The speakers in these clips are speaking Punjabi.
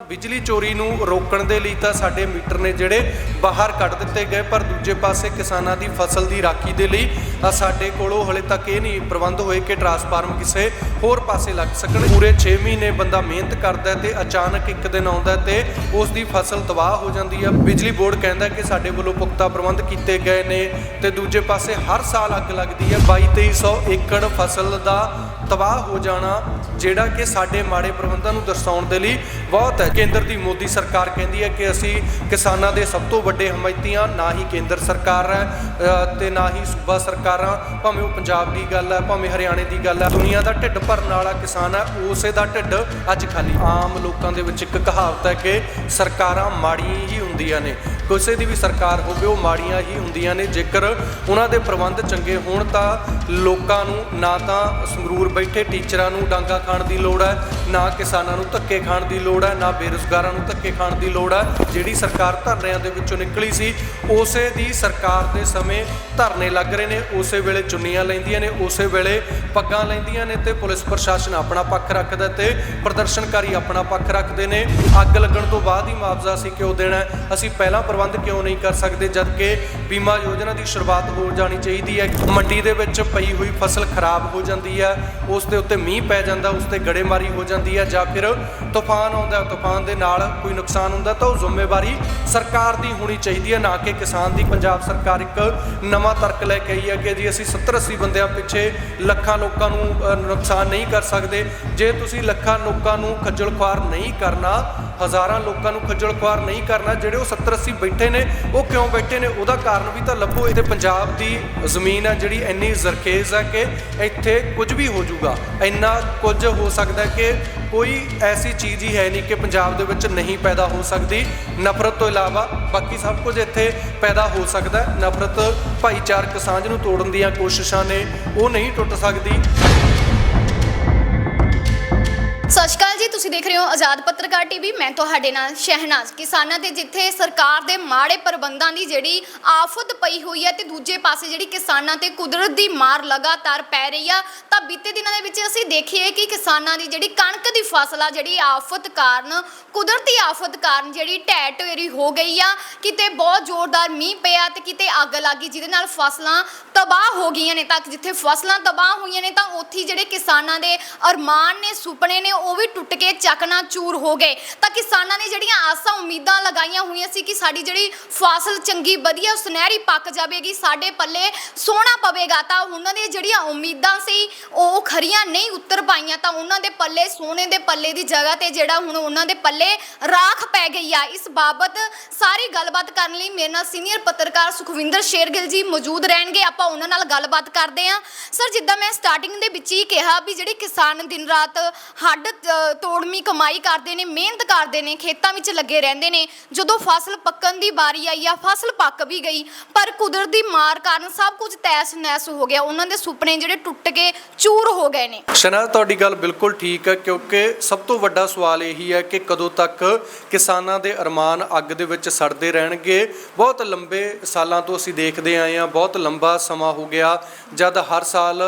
ਬਿਜਲੀ ਚੋਰੀ ਨੂੰ ਰੋਕਣ ਦੇ ਲਈ ਤਾਂ ਸਾਡੇ ਮੀਟਰ ਨੇ ਜਿਹੜੇ ਬਾਹਰ ਕੱਢ ਦਿੱਤੇ ਗਏ, ਪਰ ਦੂਜੇ ਪਾਸੇ ਕਿਸਾਨਾਂ ਦੀ ਫਸਲ ਦੀ ਰਾਖੀ ਦੇ ਲਈ ਸਾਡੇ ਕੋਲੋਂ ਹਲੇ ਤੱਕ ਇਹ ਨਹੀਂ ਪ੍ਰਬੰਧ ਹੋਏ ਕਿ ਟਰਾਂਸਫਾਰਮ ਕਿਸੇ ਹੋਰ ਪਾਸੇ ਲੱਗ ਸਕਣ। ਪੂਰੇ 6 ਮਹੀਨੇ ਬੰਦਾ ਮਿਹਨਤ ਕਰਦਾ ਹੈ ਤੇ ਅਚਾਨਕ ਇੱਕ ਦਿਨ ਆਉਂਦਾ ਹੈ ਤੇ ਉਸ ਦੀ ਫਸਲ ਤਬਾਹ ਹੋ ਜਾਂਦੀ ਹੈ। ਬਿਜਲੀ ਬੋਰਡ ਕਹਿੰਦਾ ਕਿ ਸਾਡੇ ਵੱਲੋਂ ਪੁਖਤਾ ਪ੍ਰਬੰਧ ਕੀਤੇ ਗਏ ਨੇ ਤੇ ਦੂਜੇ ਪਾਸੇ ਹਰ ਸਾਲ ਅੱਗ ਲੱਗਦੀ ਹੈ। 22 2300 ਏਕੜ ਫਸਲ ਦਾ ਤਬਾਹ ਹੋ ਜਾਣਾ ਜਿਹੜਾ ਕਿ ਸਾਡੇ ਮਾੜੇ ਪ੍ਰਬੰਧਾਂ ਨੂੰ ਦਰਸਾਉਣ ਦੇ ਲਈ ਬਹੁਤ ਹੈ। ਕੇਂਦਰ ਦੀ ਮੋਦੀ ਸਰਕਾਰ ਕਹਿੰਦੀ ਹੈ ਕਿ ਅਸੀਂ ਕਿਸਾਨਾਂ ਦੇ ਸਭ ਤੋਂ ਵੱਡੇ ਹਮਾਇਤੀਆਂ ਨਾ ਹੀ ਕੇਂਦਰ ਸਰਕਾਰ ਹੈ ਅ, ਤੇ ਨਾ ਹੀ ਸੂਬਾ ਸਰਕਾਰਾਂ ਭਾਵੇਂ ਉਹ ਪੰਜਾਬ ਦੀ ਗੱਲ ਹੈ ਭਾਵੇਂ ਹਰਿਆਣੇ ਦੀ ਗੱਲ ਹੈ ਦੁਨੀਆ ਦਾ ਢਿੱਡ ਭਰਨ ਵਾਲਾ ਕਿਸਾਨ ਹੈ ਉਸੇ ਦਾ ਢਿੱਡ ਅੱਜ ਖਾਲੀ। ਆਮ ਲੋਕਾਂ ਦੇ ਵਿੱਚ ਇੱਕ ਕਹਾਵਤ ਹੈ ਕਿ ਸਰਕਾਰਾਂ ਮਾੜੀਆਂ ਹੀ ਹੁੰਦੀਆਂ ਨੇ। ਕਿਸੇ ਦੀ ਵੀ ਸਰਕਾਰ ਹੋਵੇ, ਉਹ ਮਾੜੀਆਂ ਹੀ ਹੁੰਦੀਆਂ ਨੇ। ਜੇਕਰ ਉਹਨਾਂ ਦੇ ਪ੍ਰਬੰਧ ਚੰਗੇ ਹੋਣ ਤਾਂ ਲੋਕਾਂ ਨੂੰ ਨਾ ਤਾਂ ਸੰਗਰੂਰ ਬੈਠੇ ਟੀਚਰਾਂ ਨੂੰ ਡਾਂਗਾ ਖਾਣ ਦੀ ਲੋੜ ਹੈ, ਨਾ ਕਿਸਾਨਾਂ ਨੂੰ ਧੱਕੇ ਖਾਣ ਦੀ ਲੋੜ ਹੈ, ਨਾ ਬੇਰੁਜ਼ਗਾਰਾਂ ਨੂੰ ਧੱਕੇ ਖਾਣ ਦੀ ਲੋੜ ਹੈ। ਜਿਹੜੀ ਸਰਕਾਰ ਧਰਨਿਆਂ ਦੇ ਵਿੱਚੋਂ ਨਿਕਲੀ ਸੀ, ਉਸੇ ਦੀ ਸਰਕਾਰ ਦੇ ਸਮੇਂ ਧਰਨੇ ਲੱਗ ਰਹੇ ਨੇ। ਉਸੇ ਵੇਲੇ ਚੁੰਨੀਆਂ ਲੈਂਦੀਆਂ ਨੇ, ਉਸੇ ਵੇਲੇ ਪੱਗਾਂ ਲੈਂਦੀਆਂ ਨੇ ਤੇ ਪੁਲਿਸ ਪ੍ਰਸ਼ਾਸਨ ਆਪਣਾ ਪੱਖ ਰੱਖਦਾ ਤੇ ਪ੍ਰਦਰਸ਼ਨਕਾਰੀ ਆਪਣਾ ਪੱਖ ਰੱਖਦੇ ਨੇ। ਅੱਗ ਲੱਗਣ ਤੋਂ ਬਾਅਦ ਹੀ ਮੁਆਵਜ਼ਾ ਅਸੀਂ ਕਿਉਂ ਦੇਣਾ ਅਸੀਂ ਪਹਿਲਾਂ ਪ੍ਰਬੰਧ ਕਿਉਂ ਨਹੀਂ ਕਰ ਸਕਦੇ, ਜਦਕਿ ਬੀਮਾ ਯੋਜਨਾ ਦੀ ਸ਼ੁਰੂਆਤ ਹੋ ਜਾਣੀ ਚਾਹੀਦੀ ਹੈ। ਮੰਡੀ ਦੇ ਵਿੱਚ ਪਈ ਹੋਈ ਫਸਲ ਖਰਾਬ ਹੋ ਜਾਂਦੀ ਹੈ, ਉਸ ਦੇ ਉੱਤੇ ਮੀਂਹ ਪੈ ਜਾਂਦਾ, ਉਸ ਤੇ ਗੜੇਮਾਰੀ ਹੋ ਜਾਂਦੀ ਹੈ ਜਾਂ ਫਿਰ ਤੂਫਾਨ ਆਉਂਦਾ ਤੂਫਾਨ ਦੇ ਨਾਲ ਕੋਈ ਨੁਕਸਾਨ ਹੁੰਦਾ ਤਾਂ ਉਹ ਜ਼ਿੰਮੇਵਾਰੀ ਸਰਕਾਰ ਦੀ ਹੋਣੀ ਚਾਹੀਦੀ ਹੈ, ਨਾ ਕਿ ਕਿਸਾਨ ਦੀ। ਪੰਜਾਬ ਸਰਕਾਰ ਇੱਕ ਨਵਾਂ ਤਰਕ ਲੈ ਕੇ ਆਈ ਹੈ ਕਿ ਜੀ ਅਸੀਂ 70 80 ਬੰਦਿਆਂ ਪਿੱਛੇ ਲੱਖਾਂ ਲੋਕਾਂ ਨੂੰ ਨੁਕਸਾਨ ਨਹੀਂ ਕਰ ਸਕਦੇ। ਜੇ ਤੁਸੀਂ ਲੱਖਾਂ ਲੋਕਾਂ ਨੂੰ ਖੱਜਲ ਖੁਆਰ ਨਹੀਂ ਕਰਨਾ, ਹਜ਼ਾਰਾਂ ਲੋਕਾਂ ਨੂੰ ਖੱਜਲ ਖੁਆਰ ਨਹੀਂ ਕਰਨਾ, ਜਿਹੜੇ ਉਹ 70 80 ਬੈਠੇ ਨੇ, ਉਹ ਕਿਉਂ ਬੈਠੇ ਨੇ? ਉਹਦਾ ਕਾਰਨ ਵੀ ਤਾਂ ਲੱਭੋ ਇਹ ਪੰਜਾਬ ਦੀ ਜ਼ਮੀਨ ਆ ਜਿਹੜੀ ਇੰਨੀ ਜ਼ਰਖੇਜ਼ ਆ ਕਿ ਇੱਥੇ ਕੁਝ ਵੀ ਹੋ ਜਾਊਗਾ। ਇੰਨਾ ਕੁਝ ਹੋ ਸਕਦਾ ਕਿ ਕੋਈ ਐਸੀ ਚੀਜ਼ ਹੀ ਹੈ ਨਹੀਂ ਕਿ ਪੰਜਾਬ ਦੇ ਵਿੱਚ ਨਹੀਂ ਪੈਦਾ ਹੋ ਸਕਦੀ। ਨਫ਼ਰਤ ਤੋਂ ਇਲਾਵਾ ਬਾਕੀ ਸਭ ਕੁਝ ਇੱਥੇ ਪੈਦਾ ਹੋ ਸਕਦਾ ਨਫ਼ਰਤ ਭਾਈਚਾਰਕ ਸਾਂਝ ਨੂੰ ਤੋੜਨ ਦੀਆਂ ਕੋਸ਼ਿਸ਼ਾਂ ਨੇ, ਉਹ ਨਹੀਂ ਟੁੱਟ ਸਕਦੀ। ਸਤਿ ਸ਼੍ਰੀ ਅਕਾਲ ਤੁਸੀਂ ਦੇਖ ਰਹੇ ਹੋ ਆਜ਼ਾਦ ਪੱਤਰਕਾਰ ਟੀਵੀ। ਮੈਂ ਤੁਹਾਡੇ ਨਾਲ ਸ਼ਹਿਨਾਜ਼। ਕਿਸਾਨਾਂ ਦੇ ਜਿੱਥੇ ਸਰਕਾਰ ਦੇ ਮਾੜੇ ਪ੍ਰਬੰਧਾਂ ਦੀ ਜਿਹੜੀ ਆਫਤ ਪਈ ਹੋਈ ਹੈ ਤੇ ਦੂਜੇ ਪਾਸੇ ਜਿਹੜੀ ਕਿਸਾਨਾਂ ਤੇ ਕੁਦਰਤ ਦੀ ਮਾਰ ਲਗਾਤਾਰ ਪੈ ਰਹੀ ਆ, ਤਾਂ ਬੀਤੇ ਦਿਨਾਂ ਦੇ ਵਿੱਚ ਅਸੀਂ ਦੇਖੀਏ ਕਿ ਕਿਸਾਨਾਂ ਦੀ ਜਿਹੜੀ ਕਣਕ ਦੀ ਫਸਲ ਆ, ਜਿਹੜੀ ਆਫਤ ਕਾਰਨ, ਕੁਦਰਤੀ ਆਫਤ ਕਾਰਨ ਜਿਹੜੀ ਢਹਿ ਢੇਰੀ ਹੋ ਗਈ ਆ, ਕਿਤੇ ਬਹੁਤ ਜ਼ੋਰਦਾਰ ਮੀਂਹ ਪਿਆ ਤੇ ਕਿਤੇ ਅੱਗ ਲੱਗੀ ਜਿਹਦੇ ਨਾਲ ਫਸਲਾਂ ਤਬਾਹ ਹੋ ਗਈਆਂ ਨੇ। ਤਾਂ ਜਿੱਥੇ ਫਸਲਾਂ ਤਬਾਹ ਹੋਈਆਂ ਨੇ, ਤਾਂ ਉੱਥੇ ਜਿਹੜੇ ਕਿਸਾਨਾਂ ਦੇ ਅਰਮਾਨ ਨੇ, ਸੁਪਨੇ ਨੇ, ਉਹ ਵੀ ਟੁੱਟ ਕੇ ਚਕਨਾ ਚੂਰ ਹੋ ਗਏ। ਤਾਂ ਕਿਸਾਨਾਂ ਨੇ ਜਿਹੜੀਆਂ ਆਸਾਂ ਉਮੀਦਾਂ ਲਗਾਈਆਂ ਹੋਈਆਂ ਸੀ ਕਿ ਸਾਡੀ ਜਿਹੜੀ ਫਸਲ ਚੰਗੀ, ਵਧੀਆ, ਸੁਨਹਿਰੀ ਪੱਕ ਜਾਵੇਗੀ, ਸਾਡੇ ਪੱਲੇ ਸੋਹਣਾ ਪਵੇਗਾ, ਤਾਂ ਉਹਨਾਂ ਦੀਆਂ ਜਿਹੜੀਆਂ ਉਮੀਦਾਂ ਸੀ, ਉਹ ਖਰੀਆਂ ਨਹੀਂ ਉਤਰ ਪਾਈਆਂ। ਤਾਂ ਉਹਨਾਂ ਦੇ ਪੱਲੇ, ਸੋਨੇ ਦੇ ਪੱਲੇ ਦੀ ਜਗ੍ਹਾ ਤੇ ਜਿਹੜਾ ਹੁਣ ਉਹਨਾਂ ਦੇ ਪੱਲੇ ਰਾਖ ਪੈ ਗਈ ਆ। ਇਸ ਬਾਬਤ ਸਾਰੀ ਗੱਲਬਾਤ ਕਰਨ ਲਈ ਮੇਰੇ ਨਾਲ ਸੀਨੀਅਰ ਪੱਤਰਕਾਰ ਸੁਖਵਿੰਦਰ ਸ਼ੇਰਗਿੱਲ ਜੀ ਮੌਜੂਦ ਰਹਿਣਗੇ। ਆਪਾਂ ਉਹਨਾਂ ਨਾਲ ਗੱਲਬਾਤ ਕਰਦੇ ਹਾਂ। ਸਰ, ਜਿੱਦਾਂ ਮੈਂ ਸਟਾਰਟਿੰਗ ਦੇ ਵਿੱਚ ਹੀ ਕਿਹਾ ਵੀ ਜਿਹੜੇ ਕਿਸਾਨ ਦਿਨ ਰਾਤ ਹੱਡ ਤੋੜਮੀ ਕਮਾਈ ਕਰਦੇ ਨੇ, ਮਿਹਨਤ ਕਰਦੇ ਨੇ, ਖੇਤਾਂ ਵਿੱਚ ਲੱਗੇ ਰਹਿੰਦੇ ਨੇ। ਜਦੋਂ ਫਸਲ ਪੱਕਣ ਦੀ ਵਾਰੀ ਆਈ ਆ ਫਸਲ ਪੱਕ ਵੀ ਗਈ, ਪਰ ਕੁਦਰਤ ਦੀ ਮਾਰ ਕਾਰਨ ਸਭ ਕੁਝ ਤੈਸ ਨੈਸ ਹੋ ਗਿਆ। ਉਹਨਾਂ ਦੇ ਸੁਪਨੇ ਜਿਹੜੇ ਟੁੱਟ ਕੇ ਚੂਰ ਹੋ ਗਏ ਨੇ। ਸ਼ਨਾ ਤੁਹਾਡੀ ਗੱਲ ਬਿਲਕੁਲ ਠੀਕ ਹੈ, ਕਿਉਂਕਿ ਸਭ ਤੋਂ ਵੱਡਾ ਸਵਾਲ ਇਹੀ ਹੈ ਕਿ ਕਦੋਂ ਤੱਕ ਕਿਸਾਨਾਂ ਦੇ ਅਰਮਾਨ ਅੱਗ ਦੇ ਵਿੱਚ ਸੜਦੇ ਰਹਿਣਗੇ। ਬਹੁਤ ਲੰਬੇ ਸਾਲਾਂ ਤੋਂ ਅਸੀਂ ਦੇਖਦੇ ਆਏ ਹਾਂ, ਬਹੁਤ ਲੰਬਾ ਸਮਾਂ ਹੋ ਗਿਆ। ਜਦ ਹਰ ਸਾਲ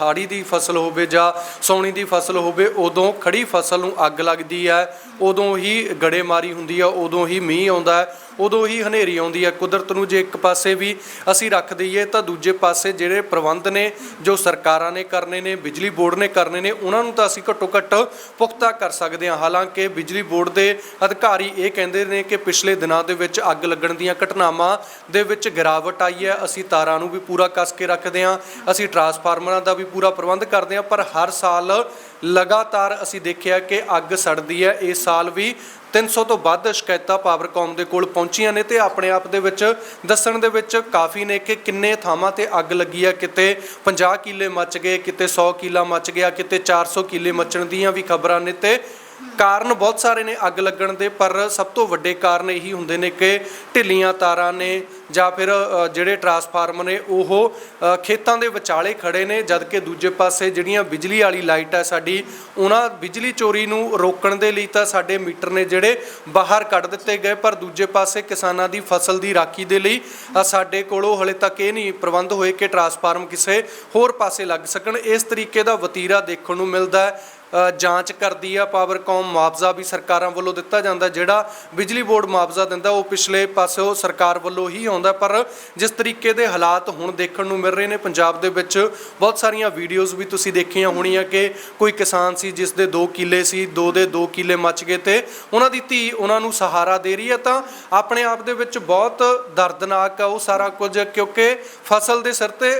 ਹਾੜੀ ਦੀ ਫਸਲ ਹੋਵੇ ਜਾਂ ਸੌਣੀ ਦੀ ਫਸਲ ਹੋਵੇ, ਉਦੋਂ ਖੜੀ ਫਸਲ ਨੂੰ ਅੱਗ ਲੱਗਦੀ ਹੈ ਉਦੋਂ ਹੀ ਗੜੇਮਾਰੀ ਹੁੰਦੀ ਹੈ ਉਦੋਂ ਹੀ ਮੀਂਹ ਆਉਂਦਾ ਹੈ। ਉਦੋਂ ਹੀ ਹਨੇਰੀ ਆਉਂਦੀ ਹੈ। ਕੁਦਰਤ ਨੂੰ ਜੇ ਇੱਕ ਪਾਸੇ ਵੀ ਅਸੀਂ ਰੱਖ ਦਈਏ ਤਾਂ ਦੂਜੇ ਪਾਸੇ ਜਿਹੜੇ ਪ੍ਰਬੰਧ ਨੇ, ਜੋ ਸਰਕਾਰਾਂ ਨੇ ਕਰਨੇ ਨੇ, ਬਿਜਲੀ ਬੋਰਡ ਨੇ ਕਰਨੇ ਨੇ, ਉਹਨਾਂ ਨੂੰ ਤਾਂ ਅਸੀਂ ਘੱਟੋ ਘੱਟ ਪੁਖਤਾ ਕਰ ਸਕਦੇ ਹਾਂ। ਹਾਲਾਂਕਿ ਬਿਜਲੀ ਬੋਰਡ ਦੇ ਅਧਿਕਾਰੀ ਇਹ ਕਹਿੰਦੇ ਨੇ ਕਿ ਪਿਛਲੇ ਦਿਨਾਂ ਦੇ ਵਿੱਚ ਅੱਗ ਲੱਗਣ ਦੀਆਂ ਘਟਨਾਵਾਂ ਦੇ ਵਿੱਚ ਗਿਰਾਵਟ ਆਈ ਹੈ। ਅਸੀਂ ਤਾਰਾਂ ਨੂੰ ਵੀ ਪੂਰਾ ਕੱਸ ਕੇ ਰੱਖਦੇ ਹਾਂ। ਅਸੀਂ ਟਰਾਂਸਫਾਰਮਰਾਂ ਦਾ ਵੀ ਪੂਰਾ ਪ੍ਰਬੰਧ ਕਰਦੇ ਹਾਂ। ਪਰ ਹਰ ਸਾਲ ਲਗਾਤਾਰ ਅਸੀਂ ਦੇਖਿਆ ਕਿ ਅੱਗ ਸੜਦੀ ਹੈ। ਇਸ ਸਾਲ ਵੀ 300 ਤੋਂ ਵੱਧ ਸ਼ਿਕਾਇਤਾਂ ਪਾਵਰਕੌਮ ਦੇ ਕੋਲ ਪਹੁੰਚੀਆਂ ਨੇ ਤੇ ਆਪਣੇ ਆਪ ਦੇ ਵਿੱਚ ਦੱਸਣ ਦੇ ਵਿੱਚ ਕਾਫੀ ਨੇ ਕਿ ਕਿੰਨੇ ਥਾਵਾਂ ਤੇ ਅੱਗ ਲੱਗੀ ਆ, ਕਿਤੇ 50 ਕਿੱਲੇ ਮੱਚ ਗਏ, ਕਿਤੇ 100 ਕਿੱਲਾ ਮੱਚ ਗਿਆ, ਕਿਤੇ 400 ਕਿੱਲੇ ਮੱਚਣ ਦੀਆਂ ਵੀ ਖਬਰਾਂ ਨੇ ਤੇ ਕਾਰਨ ਬਹੁਤ ਸਾਰੇ ਨੇ ਅੱਗ ਲੱਗਣ ਦੇ, ਪਰ ਸਭ ਤੋਂ ਵੱਡੇ ਕਾਰਨ ਇਹੀ ਹੁੰਦੇ ਨੇ ਕਿ ਢਿੱਲੀਆਂ ਤਾਰਾਂ ਨੇ ਜਾਂ ਫਿਰ ਜਿਹੜੇ ਟਰਾਂਸਫਾਰਮਰ ਨੇ, ਉਹ ਖੇਤਾਂ ਦੇ ਵਿਚਾਲੇ ਖੜੇ ਨੇ, ਜਦ ਕਿ ਦੂਜੇ ਪਾਸੇ ਜਿਹੜੀਆਂ ਬਿਜਲੀ ਵਾਲੀ ਲਾਈਟ ਹੈ ਸਾਡੀ, ਉਹਨਾਂ ਬਿਜਲੀ ਚੋਰੀ ਨੂੰ ਰੋਕਣ ਦੇ ਲਈ ਤਾਂ ਸਾਡੇ ਮੀਟਰ ਨੇ ਜਿਹੜੇ ਬਾਹਰ ਕੱਢ ਦਿੱਤੇ ਗਏ, ਪਰ ਦੂਜੇ ਪਾਸੇ ਕਿਸਾਨਾਂ ਦੀ ਫਸਲ ਦੀ ਰਾਖੀ ਦੇ ਲਈ ਸਾਡੇ ਕੋਲੋਂ ਹਲੇ ਤੱਕ ਇਹ ਨਹੀਂ ਪ੍ਰਬੰਧ ਹੋਏ ਕਿ ਟਰਾਂਸਫਾਰਮ ਕਿਸੇ ਹੋਰ ਪਾਸੇ ਲੱਗ ਸਕਣ। ਇਸ ਤਰੀਕੇ ਦਾ ਵਤੀਰਾ ਦੇਖਣ ਨੂੰ ਮਿਲਦਾ ਹੈ। ਜਾਂਚ ਕਰਦੀ ਆ ਪਾਵਰਕੌਮ ਮੁਆਵਜ਼ਾ ਵੀ ਸਰਕਾਰਾਂ ਵੱਲੋਂ ਦਿੱਤਾ ਜਾਂਦਾ, ਜਿਹੜਾ ਬਿਜਲੀ ਬੋਰਡ ਮੁਆਵਜ਼ਾ ਦਿੰਦਾ, ਉਹ ਪਿਛਲੇ ਪਾਸੋਂ ਸਰਕਾਰ ਵੱਲੋਂ ਹੀ ਆਉਂਦਾ ਪਰ ਜਿਸ ਤਰੀਕੇ ਦੇ ਹਾਲਾਤ ਹੁਣ ਦੇਖਣ ਨੂੰ ਮਿਲ ਰਹੇ ਨੇ, ਪੰਜਾਬ ਦੇ ਵਿੱਚ ਬਹੁਤ ਸਾਰੀਆਂ ਵੀਡੀਓਜ਼ ਵੀ ਤੁਸੀਂ ਦੇਖੀਆਂ ਹੋਣੀਆਂ ਕਿ ਕੋਈ ਕਿਸਾਨ ਸੀ ਜਿਸ ਦੇ 2 ਕਿੱਲੇ ਸੀ 2 ਦੇ 2 ਕਿੱਲੇ ਮੱਚ ਗਏ ਤੇ ਉਹਨਾਂ ਦੀ ਧੀ ਉਹਨਾਂ ਨੂੰ ਸਹਾਰਾ ਦੇ ਰਹੀ ਹੈ। ਤਾਂ ਆਪਣੇ ਆਪ ਦੇ ਵਿੱਚ ਬਹੁਤ ਦਰਦਨਾਕ ਆ ਉਹ ਸਾਰਾ ਕੁਝ, ਕਿਉਂਕਿ ਫਸਲ ਦੇ ਸਿਰ ਤੇ